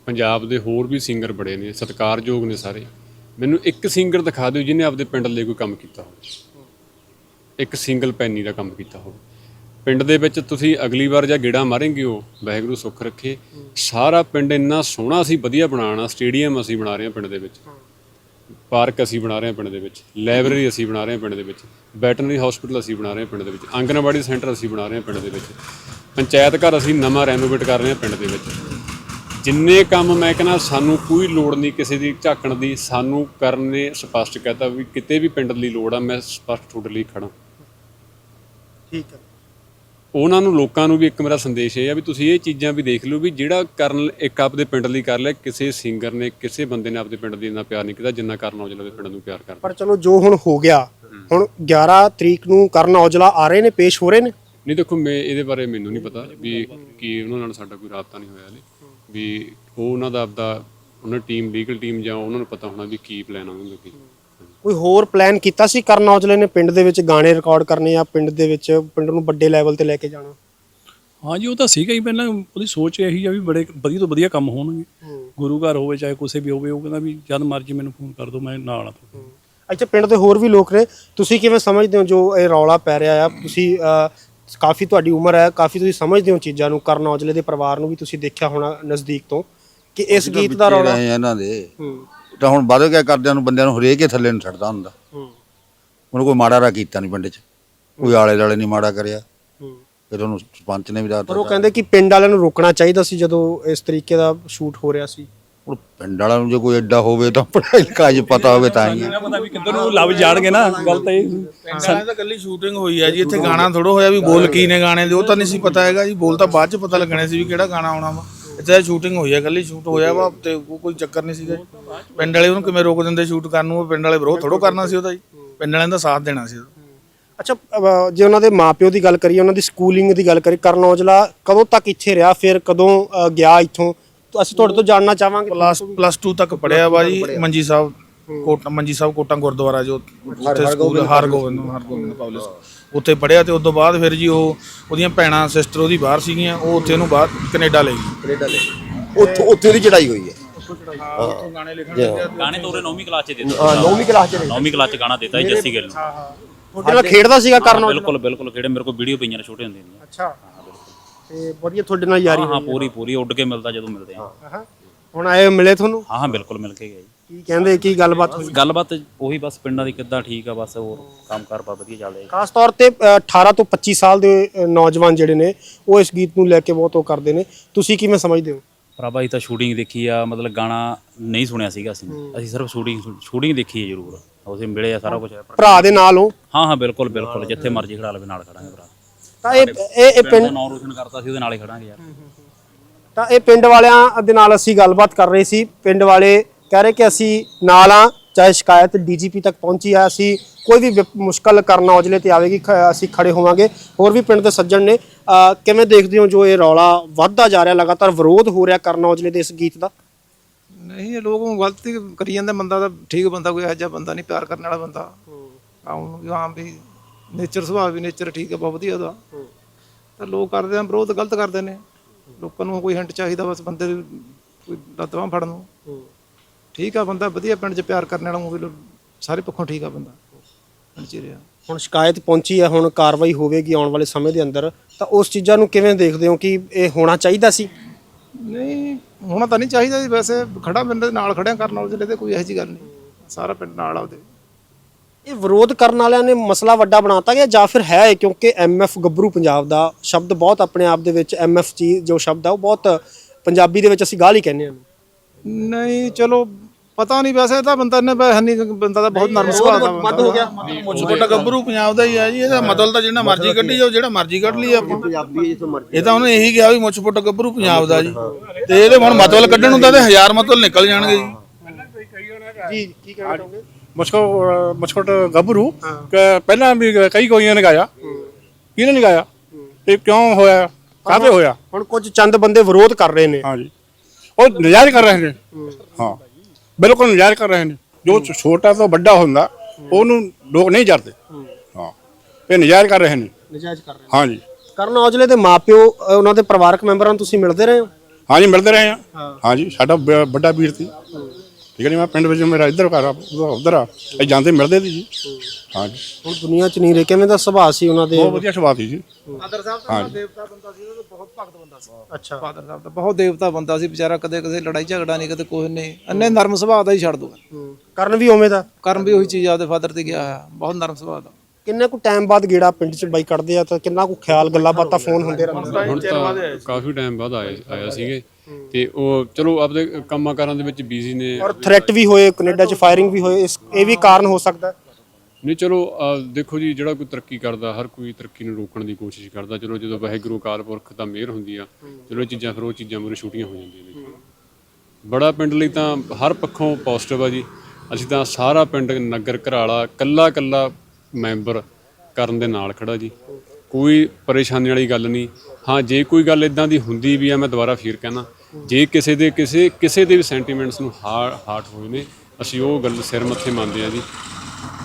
ਪੰਜਾਬ ਦੇ ਹੋਰ ਵੀ ਸਿੰਗਰ ਬੜੇ ਨੇ ਸਤਿਕਾਰਯੋਗ ਨੇ ਸਾਰੇ। ਮੈਨੂੰ ਇੱਕ ਸਿੰਗਰ ਦਿਖਾ ਦਿਓ ਜਿਹਨੇ ਆਪਦੇ ਪਿੰਡ ਲਈ ਕੋਈ ਕੰਮ ਕੀਤਾ ਹੋਵੇ। ਇੱਕ ਸਿੰਗਲ ਪੈਨੀ ਦਾ ਕੰਮ ਕੀਤਾ ਹੋਵੇ। ਪਿੰਡ ਦੇ ਵਿੱਚ ਤੁਸੀਂ ਅਗਲੀ ਵਾਰ ਜਾਂ ਗੇੜਾ ਮਾਰੇਂਗੇ ਹੋ ਵਾਹਿਗੁਰੂ ਸੁੱਖ ਰੱਖੇ। ਸਾਰਾ ਪਿੰਡ ਇੰਨਾ ਸੋਹਣਾ ਅਸੀਂ ਵਧੀਆ ਬਣਾਉਣਾ ਸਟੇਡੀਅਮ ਅਸੀਂ ਬਣਾ ਰਹੇ ਹਾਂ ਪਿੰਡ ਦੇ ਵਿੱਚ। ਪਾਰਕ ਅਸੀਂ ਬਣਾ ਰਹੇ ਹਾਂ ਪਿੰਡ ਦੇ ਵਿੱਚ, ਲਾਇਬ੍ਰੇਰੀ ਅਸੀਂ ਬਣਾ ਰਹੇ ਹਾਂ ਪਿੰਡ ਦੇ ਵਿੱਚ, ਵੈਟਰਨਰੀ ਹਸਪੀਟਲ ਅਸੀਂ ਬਣਾ ਰਹੇ ਹਾਂ ਪਿੰਡ ਦੇ ਵਿੱਚ ਆਂਗਣਵਾੜੀ ਸੈਂਟਰ ਅਸੀਂ ਬਣਾ ਰਹੇ ਹਾਂ ਪਿੰਡ ਦੇ ਵਿੱਚ, ਪੰਚਾਇਤ ਘਰ ਅਸੀਂ ਨਵਾਂ ਰੈਨੋਵੇਟ ਕਰ ਰਹੇ ਹਾਂ ਪਿੰਡ ਦੇ ਵਿੱਚ। ਜਿੰਨੇ ਕੰਮ ਮੈਂ ਕਹਿੰਦਾ, ਸਾਨੂੰ ਕੋਈ ਲੋੜ ਨਹੀਂ ਕਿਸੇ ਦੀ ਝਾਕਣ ਦੀ, ਸਾਨੂੰ ਕਰਨ ਨੇ ਸਪਸ਼ਟ ਕਹਤਾ ਵੀ ਕਿਤੇ ਵੀ ਪਿੰਡ ਲਈ ਲੋੜ ਆ, ਮੈਂ ਸਪਸ਼ਟ ਤੁਹਾਡੇ ਲਈ ਖੜਾ ਠੀਕ ਹੈ। ਉਹਨਾਂ ਨੂੰ ਲੋਕਾਂ ਨੂੰ ਵੀ ਇੱਕ ਮੇਰਾ ਸੰਦੇਸ਼ ਇਹ ਆ ਵੀ ਤੁਸੀਂ ਇਹ ਚੀਜ਼ਾਂ ਵੀ ਦੇਖ ਲਓ ਵੀ ਜਿਹੜਾ ਕਰਨ ਇੱਕ ਆਪਦੇ ਪਿੰਡ ਲਈ ਕਰ ਲਿਆ ਕਿਸੇ ਸਿੰਗਰ ਨੇ ਕਿਸੇ ਬੰਦੇ ਨੇ ਆਪਦੇ ਪਿੰਡ ਦੀ ਇੰਨਾ ਪਿਆਰ ਨਹੀਂ ਕੀਤਾ ਜਿੰਨਾ ਕਰਨ ਔਜਲਾ ਦੇ ਪਿੰਡ ਨੂੰ ਪਿਆਰ ਕਰਦਾ। ਪਰ ਚਲੋ ਜੋ ਹੁਣ ਹੋ ਗਿਆ ਹੁਣ 11 ਤਰੀਕ ਨੂੰ ਕਰਨ ਔਜਲਾ ਆ ਰਹੇ ਨੇ ਪੇਸ਼ ਹੋ ਰਹੇ ਨੇ? ਨਹੀਂ ਦੇਖੋ ਮੈਂ ਇਹਦੇ ਬਾਰੇ ਮੈਨੂੰ ਨਹੀਂ ਪਤਾ ਵੀ ਕੀ ਉਹਨਾਂ ਨਾਲ ਸਾਡਾ ਕੋਈ ਰਾਬਤਾ ਨਹੀਂ ਹੋਇਆ ਹਲੇ। ਵੀ ਉਹ ਉਹਨਾਂ ਦਾ ਆਪਦਾ ਉਹਨਾਂ ਟੀਮ ਲੀਗਲ ਟੀਮ ਜਾਂ ਉਹਨਾਂ ਨੂੰ ਪਤਾ ਹੋਣਾ ਵੀ ਕੀ ਪਲਾਨ ਆ ਉਹਨਾਂ ਦਾ ਕੀ। ਕੋਈ ਹੋਰ ਪਲਾਨ ਕੀਤਾ ਸੀ ਕਰਨ ਔਜਲੇ ਨੇ ਪਿੰਡ ਦੇ ਵਿੱਚ ਗਾਣੇ ਰਿਕਾਰਡ ਕਰਨੇ ਆ ਪਿੰਡ ਦੇ ਵਿੱਚ ਪਿੰਡ ਨੂੰ ਵੱਡੇ ਲੈਵਲ ਤੇ ਲੈ ਕੇ ਜਾਣਾ? ਹਾਂ ਜੀ ਉਹ ਤਾਂ ਸੀਗਾ ਹੀ ਪਹਿਲਾਂ ਉਹਦੀ ਸੋਚ ਇਹੀ ਆ ਵੀ ਬੜੇ ਵਧੀਆ ਤੋਂ ਵਧੀਆ ਕੰਮ ਹੋਣਗੇ। ਗੁਰੂ ਘਰ ਹੋਵੇ ਚਾਹੇ ਕਿਸੇ ਵੀ ਹੋਵੇ ਉਹ ਕਹਿੰਦਾ ਵੀ ਜਦ ਮਰਜ਼ੀ ਮੈਨੂੰ ਫੋਨ ਕਰ ਦਿਓ ਮੈਂ ਨਾਲ ਆ ਤੁਹਾਡੇ ਇੱਥੇ ਪਿੰਡ ਦੇ ਹੋਰ ਵੀ ਲੋਕ ਨੇ ਤੁਸੀਂ ਕਿਵੇਂ ਸਮਝਦੇ ਹੋ ਜੋ ਇਹ ਰੌਲਾ ਪੈ ਰਿਹਾ ਆ? ਤੁਸੀਂ ਕਾਫੀ ਤੁਹਾਡੀ ਉਮਰ ਹੈ ਕਾਫੀ ਤੁਸੀਂ ਸਮਝਦੇ ਹੋ ਚੀਜ਼ਾਂ ਨੂੰ ਕਰਨ ਔਜਲੇ ਦੇ ਪਰਿਵਾਰ ਨੂੰ ਵੀ ਤੁਸੀਂ ਦੇਖਿਆ ਹੋਣਾ ਨਜ਼ਦੀਕ ਤੋਂ ਕਿ ਇਸ ਗੀਤ ਦਾ ਰੌਲਾ? ਇਹਨਾਂ ਦੇ। ਹੂੰ। ਤਾਂ ਹੁਣ ਵੱਧ ਗਿਆ ਕਰਦਿਆਂ ਨੂੰ ਬੰਦਿਆਂ ਨੂੰ ਹਰੇਕ ਹੀ ਥੱਲੇ ਨੂੰ ਛੱਡਦਾ ਹੁੰਦਾ। ਹੂੰ। ਉਹਨੂੰ ਕੋਈ ਮਾੜਾ ਰਾ ਕੀਤਾ ਨਹੀਂ ਪਿੰਡ 'ਚ। ਕੋਈ ਆਲੇ ਦਾਲੇ ਨਹੀਂ ਮਾੜਾ ਕਰਿਆ। ਹੂੰ। ਫਿਰ ਉਹਨੂੰ ਸਰਪੰਚ ਨੇ ਵੀ ਪਰ ਉਹ ਕਹਿੰਦੇ ਕਿ ਪਿੰਡ ਵਾਲਿਆਂ ਨੂੰ ਰੋਕਣਾ ਚਾਹੀਦਾ ਸੀ ਜਦੋਂ ਇਸ ਤਰੀਕੇ ਦਾ ਸ਼ੂਟ ਹੋ ਰਿਹਾ ਸੀ। ਹੁਣ ਪਿੰਡ ਵਾਲਿਆਂ ਨੂੰ ਜੇ ਕੋਈ ਐਡਾ ਹੋਵੇ ਤਾਂ ਪੜ੍ਹਾਈ ਲਿਖਾਈ 'ਚ ਪਤਾ ਹੋਵੇ ਤਾਂ ਹੀ। ਪਤਾ ਵੀ ਕਿੱਧਰ ਨੂੰ ਲੱਭ ਜਾਣਗੇ ਨਾ ਗੱਲ ਤਾਂ ਇਹ ਪਿੰਡਾਂ ਤਾਂ ਕੱਲੀ ਸ਼ੂਟਿੰਗ ਹੋਈ ਹੈ ਜੀ ਇੱਥੇ ਗਾਣਾ ਥੋੜਾ ਹੋਇਆ ਵੀ ਬੋਲ ਕੀ ਨੇ ਗਾਣੇ ਦੇ ਉਹ ਤਾਂ ਨਹੀਂ ਸੀ ਪਤਾ ਹੈਗਾ ਜੀ ਬੋਲ ਤਾਂ ਬਾਅਦ ਚ ਪਤਾ ਲੱਗਣੇ ਸੀ ਵੀ ਕਿਹੜਾ ਗਾਣਾ ਆਉਣਾ ਵਾ। ਇੱਥੇ ਸ਼ੂਟਿੰਗ ਹੋਈ ਹੈ ਕੱਲੀ ਸ਼ੂਟ ਹੋਇਆ ਵਾ ਤੇ ਉਹ ਕੋਈ ਚੱਕਰ ਨਹੀਂ ਸੀਗਾ ਜੀ। ਪਿੰਡ ਵਾਲੇ ਉਹਨੂੰ ਕਿਵੇਂ ਰੋਕ ਦਿੰਦੇ ਸ਼ੂਟ ਕਰਨ ਨੂੰ? ਉਹ ਪਿੰਡ ਵਾਲੇ ਵਿਰੋਧ ਥੋੜੋ ਕਰਨਾ ਸੀ ਉਹਦਾ ਜੀ। ਪਿੰਡ ਵਾਲਿਆਂ ਦਾ ਸਾਥ ਦੇਣਾ ਸੀ ਉਹਦਾ। ਅੱਛਾ ਅਹ, ਜੇ ਉਹਨਾਂ ਦੇ ਮਾਪਿਓ ਦੀ ਗੱਲ ਕਰੀਏ ਉਹਨਾਂ ਦੀ ਸਕੂਲਿੰਗ ਦੀ ਗੱਲ ਕਰੀਏ ਕਰਨ ਔਜਲਾ ਕਦੋਂ ਤੱਕ ਇੱਥੇ ਰਿਹਾ? ਫਿਰ ਕਦੋਂ ਅਹ, ਗਿਆ ਇੱਥੋਂ? ਤਾਂ ਅਸੀਂ ਤੁਹਾਡੇ ਤੋਂ ਜਾਣਨਾ ਚਾਹਾਂਗੇ। ਪਲੱਸ ਪਲੱਸ 2 ਤੱਕ ਪੜਿਆ ਵਾ ਜੀ ਮੰਜੀ ਸਾਹਿਬ ਕੋਟ ਮੰਜੀ ਸਾਹਿਬ ਕੋਟਾਂ ਗੁਰਦੁਆਰਾ ਜੋ ਉੱਥੇ ਸਕੂਲ ਹਰਗੋਬਿੰਦ ਹਰਗੋਬਿੰਦ ਪਬਲਿਕ ਉੱਥੇ ਪੜਿਆ ਤੇ ਉਸ ਤੋਂ ਬਾਅਦ ਫਿਰ ਜੀ ਉਹ ਉਹਦੀਆਂ ਭੈਣਾਂ ਸਿਸਟਰ ਉਹਦੀ ਬਾਹਰ ਸੀਗੀਆਂ ਉਹ ਉੱਥੇ ਉਹਨੂੰ ਬਾਹਰ ਕੈਨੇਡਾ ਲੈ ਗਈ ਕੈਨੇਡਾ ਦੇ ਉੱਥੇ ਉੱਥੇ ਦੀ ਚੜਾਈ ਹੋਈ ਹੈ। ਗਾਣੇ ਤਾਂ ਉਹਰੇ 9ਵੀਂ ਕਲਾਸ 'ਚ ਦਿੱਤਾ। ਹਾਂ 9ਵੀਂ ਕਲਾਸ ਚ ਨੌਵੀਂ ਕਲਾਸ 'ਚ ਗਾਣਾ ਦਿੱਤਾ ਸੀ ਜੱਸੀ ਗਿੱਲ ਨੂੰ। ਤੁਹਾਡੇ ਨਾਲ ਖੇਡਦਾ ਸੀਗਾ ਕਰਨ ਔਜਲਾ ਬਿਲਕੁਲ ਬਿਲਕੁਲ ਕਿਹੜੇ ਮੇਰੇ ਕੋਲ ਵੀਡੀਓ ਪਈਆਂ ਨੇ ਛੋਟੇ ਹੁੰਦੇ ਦੀਆਂ। ਅੱਛਾ। ਤੇ ਵਧੀਆ ਤੁਹਾਡੇ ਨਾਲ ਯਾਰੀ ਹਾਂ ਹਾਂ ਪੂਰੀ ਪੂਰੀ। ਉੱਡ ਕੇ ਮਿਲਦਾ ਜਦੋਂ ਮਿਲਦੇ ਆ। ਹਾਂ। ਹੁਣ ਆਏ ਮਿਲੇ ਤੁਹਾਨੂੰ? ਹਾਂ ਹਾਂ ਬਿਲਕੁਲ ਮਿਲ ਕੇ ਗਏ। ਜੀ ਕੀ ਕਹਿੰਦੇ ਕੀ ਗੱਲਬਾਤ ਹੋਈ? ਗੱਲਬਾਤ ਉਹੀ ਬਸ ਪਿੰਡਾਂ ਦੀ ਕਿੱਦਾਂ ਠੀਕ ਆ ਬਸ ਹੋਰ ਕੰਮਕਾਰ ਬਾ ਵਧੀਆ ਚੱਲ ਰਿਹਾ ਖਾਸ ਤੌਰ ਤੇ ਅ, 18 ਤੋਂ 25 ਸਾਲ ਦੇ ਅ, ਨੌਜਵਾਨ ਜਿਹੜੇ ਨੇ ਉਹ ਇਸ ਗੀਤ ਨੂੰ ਲੈ ਕੇ ਬਹੁਤ ਉਹ ਕਰਦੇ ਨੇ। ਤੁਸੀਂ ਕਿਵੇਂ ਸਮਝਦੇ ਹੋ? ਭਰਾਵਾ ਜੀ ਤਾਂ ਸ਼ੂਟਿੰਗ ਦੇਖੀ ਆ ਮਤਲਬ ਗਾਣਾ ਨਹੀਂ ਸੁਣਿਆ ਸੀਗਾ ਅਸੀਂ। ਅਸੀਂ ਸਿਰਫ ਸ਼ੂਟਿੰਗ ਸ਼ੂਟਿੰਗ ਦੇਖੀ ਹੈ ਜ਼ਰੂਰ। ਉਸੇ ਮਿਲੇ ਆ ਸਾਰਾ ਕੁਝ ਭਰਾ ਦੇ ਨਾਲ ਹੋ? ਹਾਂ ਹਾਂ ਬਿਲਕੁਲ ਬਿਲਕੁਲ ਜਿੱਥੇ ਮਰਜ਼ੀ ਖੜਾ ਲਵੇ ਨਾਲ ਖੜਾਂਗੇ ਭਰਾ। ਤਾਂ ਇਹ ਇਹ ਇਹ ਪਿੰਡ ਪਿੰਡ ਦਾ ਰੋਸ਼ਨ ਕਰਤਾ ਸੀ ਉਹਦੇ ਨਾਲ ਹੀ ਖੜਾਂਗੇ ਯਾਰ। ਤਾਂ ਇਹ ਪਿੰਡ ਵਾਲਿਆਂ ਦੇ ਨਾਲ ਅਸੀਂ ਗੱਲਬਾਤ ਕਰ ਰਹੇ ਸੀ। ਪਿੰਡ ਵਾਲੇ ਕਹਿ ਰਹੇ ਕਿ ਅਸੀਂ ਨਾਲ ਆ ਚਾਹੇ ਸ਼ਿਕਾਇਤ ਡੀਜੀਪੀ ਤੱਕ ਪਹੁੰਚੀ ਆ ਅਸੀਂ ਕੋਈ ਵੀ ਵਿਪ- ਮੁਸ਼ਕਲ ਕਰਨ ਔਜਲੇ ਤੇ ਆਵੇਗੀ ਅਸੀਂ ਖੜੇ ਹੋਵਾਂਗੇ। ਹੋਰ ਵੀ ਪਿੰਡ ਦੇ ਸੱਜਣ ਨੇ ਕਿਵੇਂ ਦੇਖਦੇ ਹੋ ਜੋ ਇਹ ਰੌਲਾ ਵੱਧਦਾ ਜਾ ਰਿਹਾ, ਲਗਾਤਾਰ ਵਿਰੋਧ ਹੋ ਰਿਹਾ ਕਰਨ ਔਜਲੇ ਦੇ ਇਸ ਗੀਤ ਦਾ? ਨਹੀਂ, ਇਹ ਲੋਕ ਨੂੰ ਗਲਤੀ ਕਰੀ ਜਾਂਦਾ, ਬੰਦਾ ਤਾਂ ਠੀਕ ਬੰਦਾ, ਕੋਈ ਇਹੋ ਜਿਹਾ ਬੰਦਾ ਨਹੀਂ, ਪਿਆਰ ਕਰਨ ਵਾਲਾ ਬੰਦਾ। ਆ ਹੁਣ ਹਾਂ ਵੀ ਨੇਚਰ ਸੁਭਾਅ ਵੀ ਨੇਚਰ ਠੀਕ ਹੈ, ਬਹੁਤ ਵਧੀਆ ਉਹਦਾ। ਤਾਂ ਲੋਕ ਕਰਦੇ ਆ, ਵਿਰੋਧ ਗਲਤ ਕਰਦੇ ਨੇ। ਲੋਕਾਂ ਨੂੰ ਕੋਈ ਹਿੰਟ ਚਾਹੀਦਾ, ਬਸ ਬੰਦੇ ਦੀ ਕੋਈ ਲੱਤਾਂ ਫੜਨ ਨੂੰ। ਠੀਕ ਆ ਬੰਦਾ ਵਧੀਆ ਪਿੰਡ 'ਚ ਪਿਆਰ ਕਰਨ ਵਾਲਾ ਉਹ ਵੀ ਲੋ- ਸਾਰੇ ਪੱਖੋਂ ਠੀਕ ਆ ਬੰਦਾ। ਪਿੰਡ 'ਚ ਹੀ ਰਿਹਾ। ਹੁਣ ਸ਼ਿਕਾਇਤ ਪਹੁੰਚੀ ਹੈ ਹੁਣ ਕਾਰਵਾਈ ਹੋਵੇਗੀ ਆਉਣ ਵਾਲੇ ਸਮੇਂ ਦੇ ਅੰਦਰ ਤਾਂ ਉਸ ਚੀਜ਼ਾਂ ਨੂੰ ਕਿਵੇਂ ਦੇਖਦੇ ਹੋ ਕਿ ਇਹ ਹੋਣਾ ਚਾਹੀਦਾ ਸੀ? ਨਹੀਂ ਹੋਣਾ ਤਾਂ ਨਹੀਂ ਚਾਹੀਦਾ ਜੀ ਵੈਸੇ ਖੜਾ ਬੰਦੇ ਦੇ ਨਾਲ ਖੜਿਆ ਕਰਨ ਵਾਲੇ ਜਿਹੜੇ ਤੇ ਕੋਈ ਇਹੋ ਜਿਹੀ ਗੱਲ ਨਹੀਂ। ਸਾਰਾ ਪਿੰਡ ਨਾਲ ਆ ਉਹਦੇ। ਇਹ ਵਿਰੋਧ ਕਰਨ ਵਾਲਿਆਂ ਨੇ ਮਸਲਾ ਵੱਡਾ ਬਣਾਤਾ ਗਿਆ ਜਾਂ ਫਿਰ ਹੈ ਕਿਉਂਕਿ ਐਮਐਫ ਗੱਭਰੂ ਪੰਜਾਬ ਦਾ ਸ਼ਬਦ ਬਹੁਤ ਆਪਣੇ ਆਪ ਦੇ ਵਿੱਚ ਐਮਐਫ ਜੀ ਜੋ ਸ਼ਬਦ ਆ ਉਹ ਬਹੁਤ ਪੰਜਾਬੀ ਦੇ ਵਿੱਚ ਅਸੀਂ ਗਾਲ ਹੀ ਕਹਿੰਦੇ ਹਾਂ। ਨਹੀਂ ਚਲੋ ਪਤਾ ਨਹੀਂ ਵੈਸੇ ਤਾਂ ਬੰਦਾ ਨੇ ਹਨੀ ਬੰਦਾ ਤਾਂ ਬਹੁਤ ਨਰਮ ਸੁਭਾਅ ਦਾ ਵੱਧ ਹੋ ਗਿਆ। ਮੁੱਛਪਟਾ ਗੱਭਰੂ ਪੰਜਾਬ ਦਾ ਹੀ ਆ ਜੀ ਇਹਦਾ ਮਤਲਬ ਤਾਂ ਜਿਹੜਾ ਮਰਜ਼ੀ ਕੱਢੀ ਜਾਓ ਜਿਹੜਾ ਮਰਜ਼ੀ ਕੱਢ ਲਈ ਆਪਾਂ। ਪੰਜਾਬੀ ਜਿੱਥੋਂ ਮਰਜ਼ੀ ਇਹ ਤਾਂ ਉਹਨੇ ਇਹੀ ਕਿਹਾ ਵੀ ਮੁੱਛਪਟਾ ਗੱਭਰੂ ਪੰਜਾਬ ਦਾ ਜੀ। ਤੇ ਇਹਦੇ ਹੁਣ ਮਤਲਬ ਕੱਢਣ ਨੂੰ ਤਾਂ ਇਹਦੇ ਹਜ਼ਾਰ ਮਤਲਬ ਨਿਕਲ ਜਾਣਗੇ ਜੀ। ਜੀ ਕੀ ਕਹਿਣਾ ਚਾਹੋਗੇ? ਮੁਸਕੋ ਮੁਸਕਟ ਗੱਭਰੂ ਪਹਿਲਾਂ ਵੀ ਕਈ ਕੋਈਆਂ ਨੇ ਗਾਇਆ। ਕਿਹਨੇ ਨਹੀਂ ਗਾਇਆ? ਇਹ ਕਿਉਂ ਹੋਇਆ? ਕਾਹਦੇ ਹੋਇਆ? ਹੁਣ ਕੁਝ ਚੰਦ ਬੰਦੇ ਵਿਰੋਧ ਕਰ ਰਹੇ ਨੇ। ਹਾਂਜੀ ਉਹ ਨਜਾਇਜ਼ ਕਰ ਰਹੇ ਨੇ। ਹਾਂ ਬਿਲਕੁਲ ਨਜਾਇਜ਼ ਕਰ ਰਹੇ ਨੇ। ਜੋ ਛੋਟਾ ਤੋਂ ਵੱਡਾ ਹੁੰਦਾ ਉਹਨੂੰ ਲੋਕ ਨਹੀਂ ਜਰਦੇ। ਹਾਂ ਇਹ ਨਜਾਇਜ਼ ਕਰ ਰਹੇ ਨੇ। ਨਜਾਇਜ਼ ਕਰ ਰਹੇ ਹਾਂਜੀ। ਕਰਨ ਔਜਲੇ ਦੇ ਮਾਪਿਓ ਅ, ਉਹਨਾਂ ਦੇ ਪਰਿਵਾਰਕ ਮੈਂਬਰਾਂ ਨੂੰ ਤੁਸੀਂ ਮਿਲਦੇ ਰਹੇ ਹੋ? ਹਾਂਜੀ ਮਿਲਦੇ ਰਹੇ ਆ ਹਾਂਜੀ ਸਾਡਾ ਬ- ਵੱਡਾ ਵੀਰ ਸੀ। ਨਹੀਂ ਮੈਂ ਪਿੰਡ ਵਿੱਚ ਮੇਰਾ ਇੱਧਰ ਘਰ ਆ ਉਹਦਾ ਉੱਧਰ ਆ। ਅਸੀਂ ਜਾਂਦੇ ਮਿਲਦੇ ਸੀ ਜੀ। ਹਾਂਜੀ ਹੁਣ ਦੁਨੀਆ 'ਚ ਨਹੀਂ ਰਹੇ ਕਿਵੇਂ ਦਾ ਸੁਭਾਅ ਸੀ ਉਹਨਾਂ ਦੇ? ਬਹੁਤ ਵਧੀਆ ਸੁਭਾਅ ਸੀ ਜੀ। ਫਾਦਰ ਸਾਹਿਬ ਤਾਂ ਦੇਵਤਾ ਬੰਦਾ ਸੀ ਉਹ ਬਹੁਤ ਭਗਤ ਬੰਦਾ ਸੀ। ਅੱਛਾ। ਫਾਦਰ ਸਾਹਿਬ ਤਾਂ ਬਹੁਤ ਦੇਵਤਾ ਬੰਦਾ ਸੀ ਵਿਚਾਰਾ ਕਦੇ ਕਦੇ ਲੜਾਈ ਝਗੜਾ ਨਹੀਂ ਕਦੇ ਕੁਝ ਨਹੀਂ। ਅੰਨੇ ਨਰਮ ਸੁਭਾਅ ਦਾ ਹੀ ਛੱਡ ਦੋ। ਕਰਨ ਵੀ ਉਵੇਂ ਦਾ? ਕਰਮ ਵੀ ਉਹੀ ਚੀਜ਼ ਆਪਦੇ ਫਾਦਰ ਤੇ ਗਿਆ ਹੋਇਆ ਬਹੁਤ ਨਰਮ ਸੁਭਾਅ ਦਾ। ਕਿੰਨੇ ਕੁ ਟਾਈਮ ਬਾਅਦ ਗੇੜਾ ਪਿੰਡ 'ਚ ਬਾਈ ਕੱਢਦੇ ਆ ਤਾਂ ਕਿੰਨਾ ਕੁ ਖਿਆਲ ਗੱਲਾਂ ਬਾਤਾਂ ਫੋਨ ਹੁੰਦੇ ਰਹਿੰਦੇ ਹੁਣ ਤਾਂ ਕਾਫੀ ਟਾਈਮ ਬਾਅਦ ਆਏ ਆਇਆ ਸੀਗੇ। ਤੇ ਉਹ ਚਲੋ ਆਪਦੇ ਕੰਮਾਂ ਕਾਰਾਂ ਦੇ ਵਿੱਚ ਬਿਜ਼ੀ ਨੇ। ਔਰ ਥ੍ਰੈਟ ਵੀ ਹੋਏ ਕੈਨੇਡਾ 'ਚ ਫਾਇਰਿੰਗ ਵੀ ਹੋਏ ਇਸ ਇਹ ਵੀ ਕਾਰਨ ਹੋ ਸਕਦਾ। ਹੈ। ਨਹੀਂ ਚਲੋ ਅਹ ਦੇਖੋ ਜੀ ਜਿਹੜਾ ਕੋਈ ਤਰੱਕੀ ਕਰਦਾ ਹਰ ਕੋਈ ਤਰੱਕੀ ਨੂੰ ਰੋਕਣ ਦੀ ਕੋਸ਼ਿਸ਼ ਕਰਦਾ। ਚਲੋ ਜਦੋਂ ਵਾਹਿਗੁਰੂ ਅਕਾਲ ਪੁਰਖ ਦਾ ਮਿਹਰ ਹੁੰਦੀ ਆ ਚਲੋ ਇਹ ਚੀਜ਼ਾਂ ਫਿਰ ਉਹ ਚੀਜ਼ਾਂ ਮੂਰੇ ਛੁੱਟੀਆਂ ਹੋ ਜਾਂਦੀਆਂ ਨੇ। ਬੜਾ ਪਿੰਡ ਲਈ ਤਾਂ ਹਰ ਪੱਖੋਂ ਪੋਜ਼ਿਟਿਵ ਆ ਜੀ। ਅਸੀਂ ਤਾਂ ਸਾਰਾ ਪਿੰਡ ਨਗਰ ਘਰਾਲਾ ਕੱਲਾ ਕੱਲਾ ਮੈਂਬਰ ਕਰਨ ਦੇ ਨਾਲ ਖੜਾ ਜੀ। ਕੋਈ ਪਰੇਸ਼ਾਨੀ ਵਾਲੀ ਗੱਲ ਨਹੀਂ। ਹਾਂ, ਜੇ ਕੋਈ ਗੱਲ ਇਦਾਂ ਦੀ ਹੁੰਦੀ ਵੀ ਆ, ਮੈਂ ਦੁਬਾਰਾ ਫੇਰ ਕਹਿਣਾ। ਜੇ ਕਿਸੇ ਦੇ, ਕਿਸੇ ਕਿਸੇ ਦੇ ਵੀ ਸੈਂਟੀਮੈਂਟਸ ਨੂੰ ਹਾਰਟ ਹੋਏ ਨੇ, ਅਸੀਂ ਉਹ ਗੱਲ ਸਿਰ ਮੱਥੇ ਮੰਨਦੇ ਆ ਜੀ।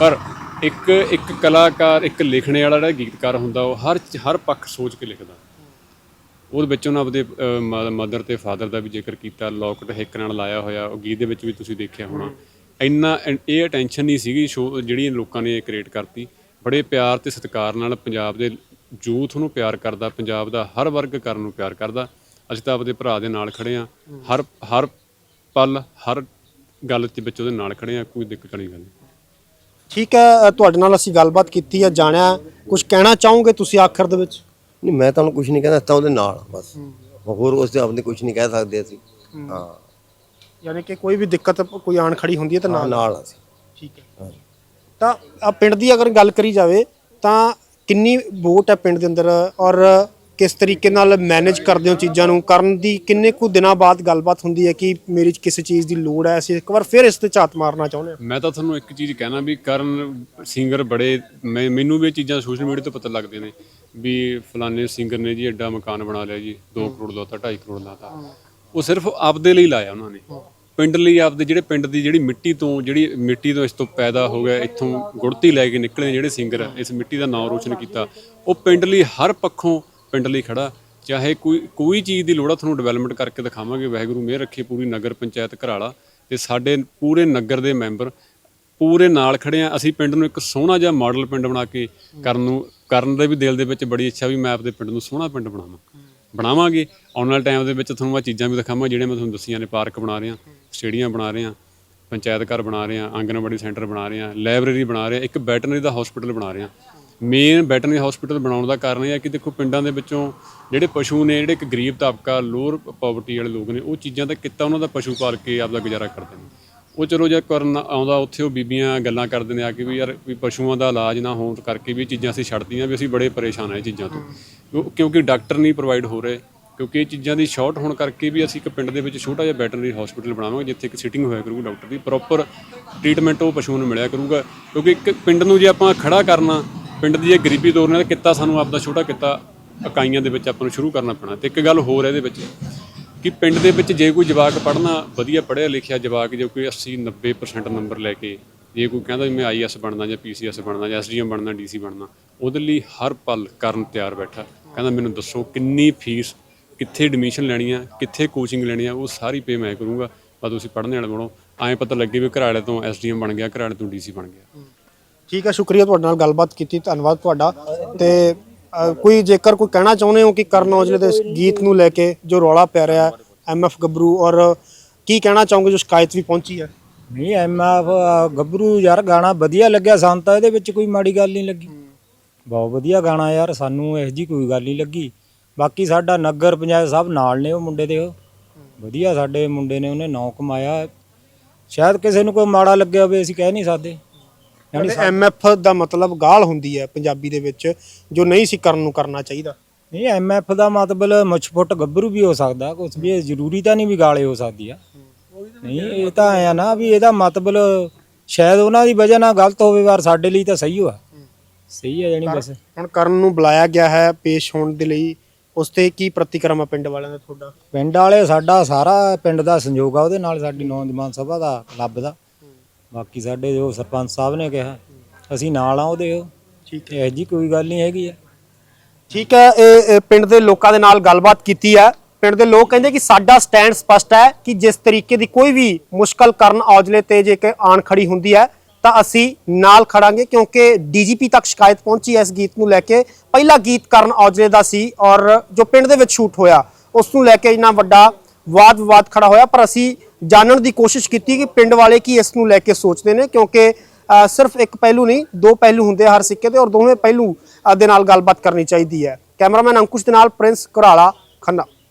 ਪਰ ਇੱਕ ਇੱਕ ਕਲਾਕਾਰ, ਇੱਕ ਲਿਖਣੇ ਵਾਲਾ ਜਿਹੜਾ ਗੀਤਕਾਰ ਹੁੰਦਾ, ਉਹ ਹਰ ਹਰ ਪੱਖ ਸੋਚ ਕੇ ਲਿਖਦਾ। ਉਹਦੇ ਵਿੱਚ ਉਹਨਾਂ ਆਪਦੇ ਮਦਰ ਤੇ ਫਾਦਰ ਦਾ ਵੀ ਜ਼ਿਕਰ ਕੀਤਾ ਲੋਕਟ ਹਿੱਕ ਨਾਲ ਲਾਇਆ ਹੋਇਆ, ਉਹ ਗੀਤ ਦੇ ਵਿੱਚ ਵੀ ਤੁਸੀਂ ਦੇਖਿਆ ਹੋਣਾ। ਇੰਨਾ ਇਹ ਅਟੈਂਸ਼ਨ ਨਹੀਂ ਸੀਗੀ, ਸ਼ੋ ਜਿਹੜੀ ਲੋਕਾਂ ਨੇ ਕ੍ਰੀਏਟ ਕਰਤੀ। ਬੜੇ ਪਿਆਰ ਤੇ ਸਤਿਕਾਰ ਨਾਲ ਪੰਜਾਬ ਦੇ ਯੂਥ ਨੂੰ ਪਿਆਰ ਕਰਦਾ ਪੰਜਾਬ ਦਾ ਹਰ ਵਰਗ ਕਰਨ ਨੂੰ ਪਿਆਰ ਕਰਦਾ। ਅਸੀਂ ਤਾਂ ਆਪਦੇ ਭਰਾ ਦੇ ਨਾਲ ਖੜੇ ਆ ਹਰ ਹਰ ਪਲ ਹਰ ਗੱਲ ਦੇ ਵਿੱਚ ਉਹਦੇ ਨਾਲ ਖੜੇ ਆ ਕੋਈ ਦਿੱਕਤ ਵਾਲੀ ਗੱਲ ਨਹੀਂ। ਠੀਕ ਹੈ ਅ, ਤੁਹਾਡੇ ਨਾਲ ਅਸੀਂ ਗੱਲਬਾਤ ਕੀਤੀ ਹੈ ਜਾਣਿਆ ਕੁਝ ਕਹਿਣਾ ਚਾਹੋਗੇ ਤੁਸੀਂ ਆਖਰ ਦੇ ਵਿੱਚ? ਨਹੀਂ ਮੈਂ ਤੁਹਾਨੂੰ ਕੁਝ ਨਹੀਂ ਕਹਿੰਦਾ ਤਾਂ ਉਹਦੇ ਨਾਲ ਆ ਬਸ। ਹੋਰ ਉਸ ਦੇ ਆਪਣੇ ਕੁਝ ਨਹੀਂ ਕਹਿ ਸਕਦੇ ਅਸੀਂ। ਹਾਂ। ਯਾਨੀ ਕਿ ਕੋਈ ਵੀ ਦਿੱਕਤ ਕੋਈ ਆਣ ਖੜੀ ਹੁੰਦੀ ਹੈ ਤਾਂ ਨਾਲ। ਨਾਲ ਆ ਅਸੀਂ। ਠੀਕ ਹੈ। ਤਾਂ ਆ ਪਿੰਡ ਦੀ ਅਗਰ ਗੱਲ ਕਰੀ ਜਾਵੇ ਤਾਂ ਕਿੰਨੀ ਵੋਟ ਹੈ ਪਿੰਡ ਦੇ ਅੰਦਰ ਔਰ ਕਿਸ ਤਰੀਕੇ ਨਾਲ ਮੈਨੇਜ ਕਰਦੇ ਹੋ ਚੀਜ਼ਾਂ ਨੂੰ? ਕਰਨ ਦੀ ਕਿੰਨੇ ਕੁ ਦਿਨਾਂ ਬਾਅਦ ਗੱਲਬਾਤ ਹੁੰਦੀ ਹੈ ਕਿ ਮੇਰੀ ਕਿਸੇ ਚੀਜ਼ ਦੀ ਲੋੜ ਹੈ? ਅਸੀਂ ਇੱਕ ਵਾਰ ਫਿਰ ਇਸ ਤੇ ਝਾਤ ਮਾਰਨਾ ਚਾਹੁੰਦੇ ਹਾਂ। ਮੈਂ ਤਾਂ ਤੁਹਾਨੂੰ ਇੱਕ ਚੀਜ਼ ਕਹਿਣਾ ਵੀ ਕਰਨ ਸਿੰਗਰ ਬੜੇ ਮੈਂ- ਮੈਨੂੰ ਵੀ ਇਹ ਚੀਜ਼ਾਂ ਸੋਸ਼ਲ ਮੀਡੀਆ ਤੋਂ ਪਤਾ ਲੱਗਦੀਆਂ ਨੇ ਵੀ ਫਲਾਣੇ ਸਿੰਗਰ ਨੇ ਜੀ ਐਡਾ ਮਕਾਨ ਬਣਾ ਲਿਆ ਜੀ 2 ਕਰੋੜ ਲਾਤਾ 2.5 ਕਰੋੜ ਲਾਤਾ। ਉਹ ਸਿਰਫ ਆਪਦੇ ਲਈ ਲਾਇਆ ਉਹਨਾਂ ਨੇ। ਪਿੰਡ ਲਈ ਆਪਦੇ ਜਿਹੜੇ ਪਿੰਡ ਦੀ ਜਿਹੜੀ ਮਿੱਟੀ ਤੋਂ, ਜਿਹੜੀ ਮਿੱਟੀ ਤੋਂ ਇਸ ਤੋਂ ਪੈਦਾ ਹੋ ਗਿਆ, ਇੱਥੋਂ ਗੁੜਤੀ ਲੈ ਕੇ ਨਿਕਲੇ ਜਿਹੜੇ ਸਿੰਗਰ, ਇਸ ਮਿੱਟੀ ਦਾ ਨਾਮ ਰੋਸ਼ਨ ਕੀਤਾ। ਉਹ ਪਿੰਡ ਲਈ ਹਰ ਪੱਖੋਂ ਪਿੰਡ ਲਈ ਖੜਾ। ਚਾਹੇ ਕੋਈ ਕੋਈ ਚੀਜ਼ ਦੀ ਲੋੜ ਆ, ਤੁਹਾਨੂੰ ਡਿਵੈਲਪਮੈਂਟ ਕਰਕੇ ਦਿਖਾਵਾਂਗੇ। ਵਾਹਿਗੁਰੂ ਮਿਹਰ ਰੱਖੇ ਪੂਰੀ ਨਗਰ ਪੰਚਾਇਤ ਘਰਾਲਾ ਤੇ ਸਾਡੇ ਪੂਰੇ ਨਗਰ ਦੇ ਮੈਂਬਰ ਪੂਰੇ ਨਾਲ ਖੜੇ ਆ। ਅਸੀਂ ਪਿੰਡ ਨੂੰ ਇੱਕ ਸੋਹਣਾ ਜਿਹਾ ਮਾਡਲ ਪਿੰਡ ਬਣਾ ਕੇ ਕਰਨ ਨੂੰ, ਕਰਨ ਦੇ ਵੀ ਦਿਲ ਦੇ ਵਿੱਚ ਬੜੀ ਇੱਛਾ ਵੀ ਮੈਂ ਆਪਦੇ ਪਿੰਡ ਨੂੰ ਸੋਹਣਾ ਪਿੰਡ ਬਣਾਵਾਂ। ਬਣਾਵਾਂਗੇ। ਆਉਣ ਵਾਲੇ ਟਾਈਮ ਦੇ ਵਿੱਚ ਤੁਹਾਨੂੰ ਮੈਂ ਚੀਜ਼ਾਂ ਵੀ ਦਿਖਾਵਾਂ ਜਿਹੜੀਆਂ ਮੈਂ ਤੁਹਾਨੂੰ ਦੱਸੀਆਂ ਨੇ। ਪਾਰਕ ਬਣਾ ਰਹੇ ਹਾਂ, ਸਟੇਡੀਅਮ ਬਣਾ ਰਹੇ ਹਾਂ, ਪੰਚਾਇਤ ਘਰ ਬਣਾ ਰਹੇ ਹਾਂ ਆਂਗਣਵਾੜੀ ਸੈਂਟਰ ਬਣਾ ਰਹੇ ਹਾਂ, ਲਾਇਬ੍ਰੇਰੀ ਬਣਾ ਰਹੇ ਹਾਂ, ਇੱਕ ਵੈਟਰਨਰੀ ਦਾ ਹਸਪੀਟਲ ਬਣਾ ਰਹੇ ਹਾਂ। ਮੇਨ ਵੈਟਰਨਰੀ ਹਸਪੀਟਲ ਬਣਾਉਣ ਦਾ ਕਾਰਨ ਇਹ ਹੈ ਕਿ ਦੇਖੋ, ਪਿੰਡਾਂ ਦੇ ਵਿੱਚੋਂ ਜਿਹੜੇ ਪਸ਼ੂ ਨੇ, ਜਿਹੜੇ ਇੱਕ ਗਰੀਬ ਤਬਕਾ ਲੋਅਰ ਪਾਵਰਟੀ ਵਾਲੇ ਲੋਕ ਨੇ, ਉਹ ਚੀਜ਼ਾਂ ਦਾ ਕਿੱਤਾ ਉਹਨਾਂ ਦਾ ਪਸ਼ੂ ਪਾਲ ਕੇ ਆਪਦਾ ਗੁਜ਼ਾਰਾ ਕਰਦੇ ਨੇ। ਉਹ ਚਲੋ ਜੇ ਕਰਨ ਆਉਂਦਾ, ਉੱਥੇ ਉਹ ਬੀਬੀਆਂ ਗੱਲਾਂ ਕਰਦੇ ਨੇ ਆ ਕੇ ਵੀ ਯਾਰ ਵੀ ਪਸ਼ੂਆਂ ਦਾ ਇਲਾਜ ਨਾ ਹੋਣ ਕਰਕੇ ਵੀ ਇਹ ਚੀਜ਼ਾਂ ਅਸੀਂ ਛੱਡਦੀਆਂ ਵੀ ਅਸੀਂ ਬੜੇ ਪਰੇਸ਼ਾਨ ਆ ਇਹ ਚੀਜ਼ਾਂ ਤੋਂ। ਕਿਉਂ- ਕਿਉਂਕਿ ਡਾਕਟਰ ਨਹੀਂ ਪ੍ਰੋਵਾਈਡ ਹੋ ਰਹੇ, ਕਿਉਂਕਿ ਇਹ ਚੀਜ਼ਾਂ ਦੀ ਸ਼ਾਰਟ ਹੋਣ ਕਰਕੇ ਵੀ ਅਸੀਂ ਇੱਕ ਪਿੰਡ ਦੇ ਵਿੱਚ ਛੋਟਾ ਜਿਹਾ ਵੈਟਰਨਰੀ ਹਸਪੀਟਲ ਬਣਾਵਾਂਗੇ, ਜਿੱਥੇ ਇੱਕ ਸਿਟਿੰਗ ਹੋਇਆ ਕਰੂਗੀ ਡਾਕਟਰ ਦੀ ਪ੍ਰੋਪਰ ਟ੍ਰੀਟਮੈਂਟ ਉਹ ਪਸ਼ੂ ਨੂੰ ਮਿਲਿਆ ਕਰੂਗਾ। ਕਿਉਂਕਿ ਇੱਕ ਪਿੰਡ ਨੂੰ ਜੇ ਆਪਾਂ ਖੜਾ ਕਰਨਾ, ਪਿੰਡ ਦੀ ਜੇ ਗਰੀਬੀ ਤੋੜਨਾ ਤਾਂ ਕਿੱਤਾ ਸਾਨੂੰ ਆਪਦਾ ਛੋਟਾ ਕਿੱਤਾ ਇਕਾਈਆਂ ਦੇ ਵਿੱਚ ਆਪਾਂ ਨੂੰ ਸ਼ੁਰੂ ਕਰਨਾ ਪੈਣਾ ਤੇ ਇੱਕ ਗੱਲ ਹੋਰ ਹੈ ਇਹਦੇ ਵਿੱਚ। ਕਿ ਪਿੰਡ ਦੇ ਵਿੱਚ ਜੇ ਕੋਈ ਜਵਾਕ ਪੜ੍ਹਨਾ, ਵਧੀਆ ਪੜ੍ਹਿਆ ਲਿਖਿਆ ਜਵਾਕ ਜੇ ਕੋਈ 80 90% ਨੰਬਰ ਲੈ ਕੇ ਜੇ ਕੋਈ ਕਹਿੰਦਾ ਵੀ ਮੈਂ ਆਈਐਸ ਬਣਨਾ ਜਾਂ ਪੀਸੀਐਸ ਬਣਨਾ ਜਾਂ ਐਸਡੀਐਮ ਬਣਨਾ ਡੀਸੀ ਬਣਨਾ, ਉਹਦੇ ਲਈ ਹਰ ਪਲ ਕਰਨ ਤਿਆਰ ਬੈਠਾ। ਕਹਿੰਦਾ ਮੈਨੂੰ ਦੱਸੋ ਕਿੰਨੀ ਫੀਸ, ਕਿੱਥੇ ਐਡਮਿਸ਼ਨ ਲੈਣੀ ਆ, ਕਿੱਥੇ ਕੋਚਿੰਗ ਲੈਣੀ ਆ, ਉਹ ਸਾਰੀ ਪੇ ਮੈਂ ਕਰੂੰਗਾ, ਬਸ ਤੁਸੀਂ ਪੜ੍ਹਨੇ ਵਾਲੇ ਬਣੋ। ਐਂ ਪਤਾ ਲੱਗੇ ਵੀ ਘਰਾੜੇ ਤੋਂ ਐਸਡੀਐਮ ਬਣ ਗਿਆ ਘਰਾੜੇ ਤੋਂ ਡੀਸੀ ਬਣ ਗਿਆ। ਠੀਕ ਹੈ, ਸ਼ੁਕਰੀਆ ਤੁਹਾਡੇ ਨਾਲ ਗੱਲਬਾਤ ਕੀਤੀ, ਧੰਨਵਾਦ ਤੁਹਾਡਾ। ਤੇ ਕੋਈ ਜੇਕਰ ਕੋਈ ਕਹਿਣਾ ਚਾਹੁੰਦੇ ਹੋ ਕਿ ਕਰਨ ਔਜਲੇ ਦੇ ਗੀਤ ਨੂੰ ਲੈ ਕੇ ਜੋ ਰੌਲਾ ਪੈ ਰਿਹਾ ਐਮਐਫ ਗੱਭਰੂ ਔਰ ਕੀ ਕਹਿਣਾ ਚਾਹੋਗੇ ਜੋ ਸ਼ਿਕਾਇਤ ਵੀ ਪਹੁੰਚੀ ਹੈ? ਨਹੀਂ ਐਮਐਫ ਗੱਭਰੂ ਯਾਰ ਗਾਣਾ ਵਧੀਆ ਲੱਗਿਆ, ਸਾਨੂੰ ਤਾਂ ਇਹਦੇ ਵਿੱਚ ਕੋਈ ਮਾੜੀ ਗੱਲ ਨਹੀਂ ਲੱਗੀ। ਬਹੁਤ ਵਧੀਆ ਗਾਣਾ ਯਾਰ, ਸਾਨੂੰ ਇਹੋ ਜੀ ਕੋਈ ਗੱਲ ਨਹੀਂ ਲੱਗੀ। ਬਾਕੀ ਸਾਡਾ ਨਗਰ ਪੰਚਾਇਤ ਸਭ ਨਾਲ ਨੇ ਉਹ ਮੁੰਡੇ ਦੇ ਉਹ। ਵਧੀਆ ਸਾਡੇ ਮੁੰਡੇ ਨੇ, ਉਹਨੇ ਨਾਂ ਕਮਾਇਆ। ਸ਼ਾਇਦ ਕਿਸੇ ਨੂੰ ਕੋਈ ਮਾੜਾ ਲੱਗਿਆ ਹੋਵੇ, ਅਸੀਂ ਕਹਿ ਨਹੀਂ ਸਕਦੇ। ਯਾਨੀ ਐਮਐਫ ਦਾ ਮਤਲਬ ਗਾਲ ਹੁੰਦੀ ਹੈ ਪੰਜਾਬੀ ਦੇ ਵਿੱਚ ਜੋ ਨਹੀਂ ਸੀ ਕਰਨ ਨੂੰ ਕਰਨਾ ਚਾਹੀਦਾ। ਨਹੀਂ ਐਮਐਫ ਦਾ ਮਤਲਬ ਮੁੱਛ-ਫੁੱਟ ਗੱਭਰੂ ਵੀ ਹੋ ਸਕਦਾ ਕੁਝ ਵੀ ਜ਼ਰੂਰੀ ਤਾਂ ਨਹੀਂ ਵੀ ਗਾਲੇ ਹੋ ਸਕਦੀ ਆ। ਨਹੀਂ ਇਹ ਤਾਂ ਐ ਆ ਨਾ ਵੀ ਇਹਦਾ ਮਤਲਬ ਸ਼ਾਇਦ ਉਹਨਾਂ ਦੀ ਵਜ੍ਹਾ ਨਾਲ ਗਲਤ ਹੋਵੇ ਪਰ ਸਾਡੇ ਲਈ ਤਾਂ ਸਹੀ ਹੋਆ। ਸਹੀ ਹੈ ਜਾਨੀ ਬਸ। ਹੁਣ ਕਰਨ ਨੂੰ ਬੁਲਾਇਆ ਗਿਆ ਹੈ ਪੇਸ਼ ਹੋਣ ਦੇ ਲਈ ਉਸ ਤੇ ਕੀ ਪ੍ਰਤੀਕਰਮ ਹੈ ਪਿੰਡ ਵਾਲਿਆਂ ਦਾ ਤੁਹਾਡਾ? ਪਿੰਡ ਵਾਲੇ ਸਾਡਾ ਸਾਰਾ ਪਿੰਡ ਦਾ ਸੰਯੋਗ ਆ ਉਹਦੇ ਨਾਲ ਸਾਡੀ ਨੌਜਵਾਨ ਸਭਾ ਦਾ ਕਲੱਬ ਦਾ। ਬਾਕੀ ਸਾਡੇ ਜੋ ਸਰਪੰਚ ਸਾਹਿਬ ਨੇ ਕਿਹਾ ਅਸੀਂ ਨਾਲ ਆ ਉਹਦੇ ਉਹ। ਠੀਕ ਇਹ ਜੀ ਕੋਈ ਗੱਲ ਨਹੀਂ ਹੈਗੀ ਆ। ਠੀਕ ਹੈ ਇਹ ਇਹ ਪਿੰਡ ਦੇ ਲੋਕਾਂ ਦੇ ਨਾਲ ਗੱਲਬਾਤ ਕੀਤੀ ਹੈ। ਪਿੰਡ ਦੇ ਲੋਕ ਕਹਿੰਦੇ ਕਿ ਸਾਡਾ ਸਟੈਂਡ ਸਪਸ਼ਟ ਹੈ ਕਿ ਜਿਸ ਤਰੀਕੇ ਦੀ ਕੋਈ ਵੀ ਮੁਸ਼ਕਲ ਕਰਨ ਔਜਲੇ ਤੇ ਜੇ ਕਿ ਆਣ ਖੜੀ ਹੁੰਦੀ ਹੈ ਤਾਂ ਅਸੀਂ ਨਾਲ ਖੜਾਂਗੇ ਕਿਉਂਕਿ ਡੀਜੀਪੀ ਤੱਕ ਸ਼ਿਕਾਇਤ ਪਹੁੰਚੀ ਹੈ ਇਸ ਗੀਤ ਨੂੰ ਲੈ ਕੇ। ਪਹਿਲਾ ਗੀਤ ਕਰਨ ਔਜਲੇ ਦਾ ਸੀ ਔਰ ਜੋ ਪਿੰਡ ਦੇ ਵਿੱਚ ਸ਼ੂਟ ਹੋਇਆ ਉਸ ਨੂੰ ਲੈ ਕੇ ਇੰਨਾ ਵੱਡਾ ਵਾਦ ਵਿਵਾਦ ਖੜਾ ਹੋਇਆ ਪਰ ਅਸੀਂ ਜਾਣਨ ਦੀ ਕੋਸ਼ਿਸ਼ ਕੀਤੀ ਕਿ ਪਿੰਡ ਵਾਲੇ ਕੀ ਇਸ ਨੂੰ ਲੈ ਕੇ ਸੋਚਦੇ ਨੇ, ਕਿਉਂਕਿ ਸਿਰਫ ਇੱਕ ਪਹਿਲੂ ਨਹੀਂ, ਦੋ ਪਹਿਲੂ ਹੁੰਦੇ ਹਰ ਸਿੱਕੇ ਦੇ ਔਰ ਦੋਵੇਂ ਪਹਿਲੂ ਦੇ ਨਾਲ ਗੱਲਬਾਤ ਕਰਨੀ ਚਾਹੀਦੀ ਹੈ। ਕੈਮਰਾਮੈਨ ਅੰਕੁਸ਼ ਦੇ ਨਾਲ ਪ੍ਰਿੰਸ ਘੁਰਾਲਾ ਖੰਨਾ।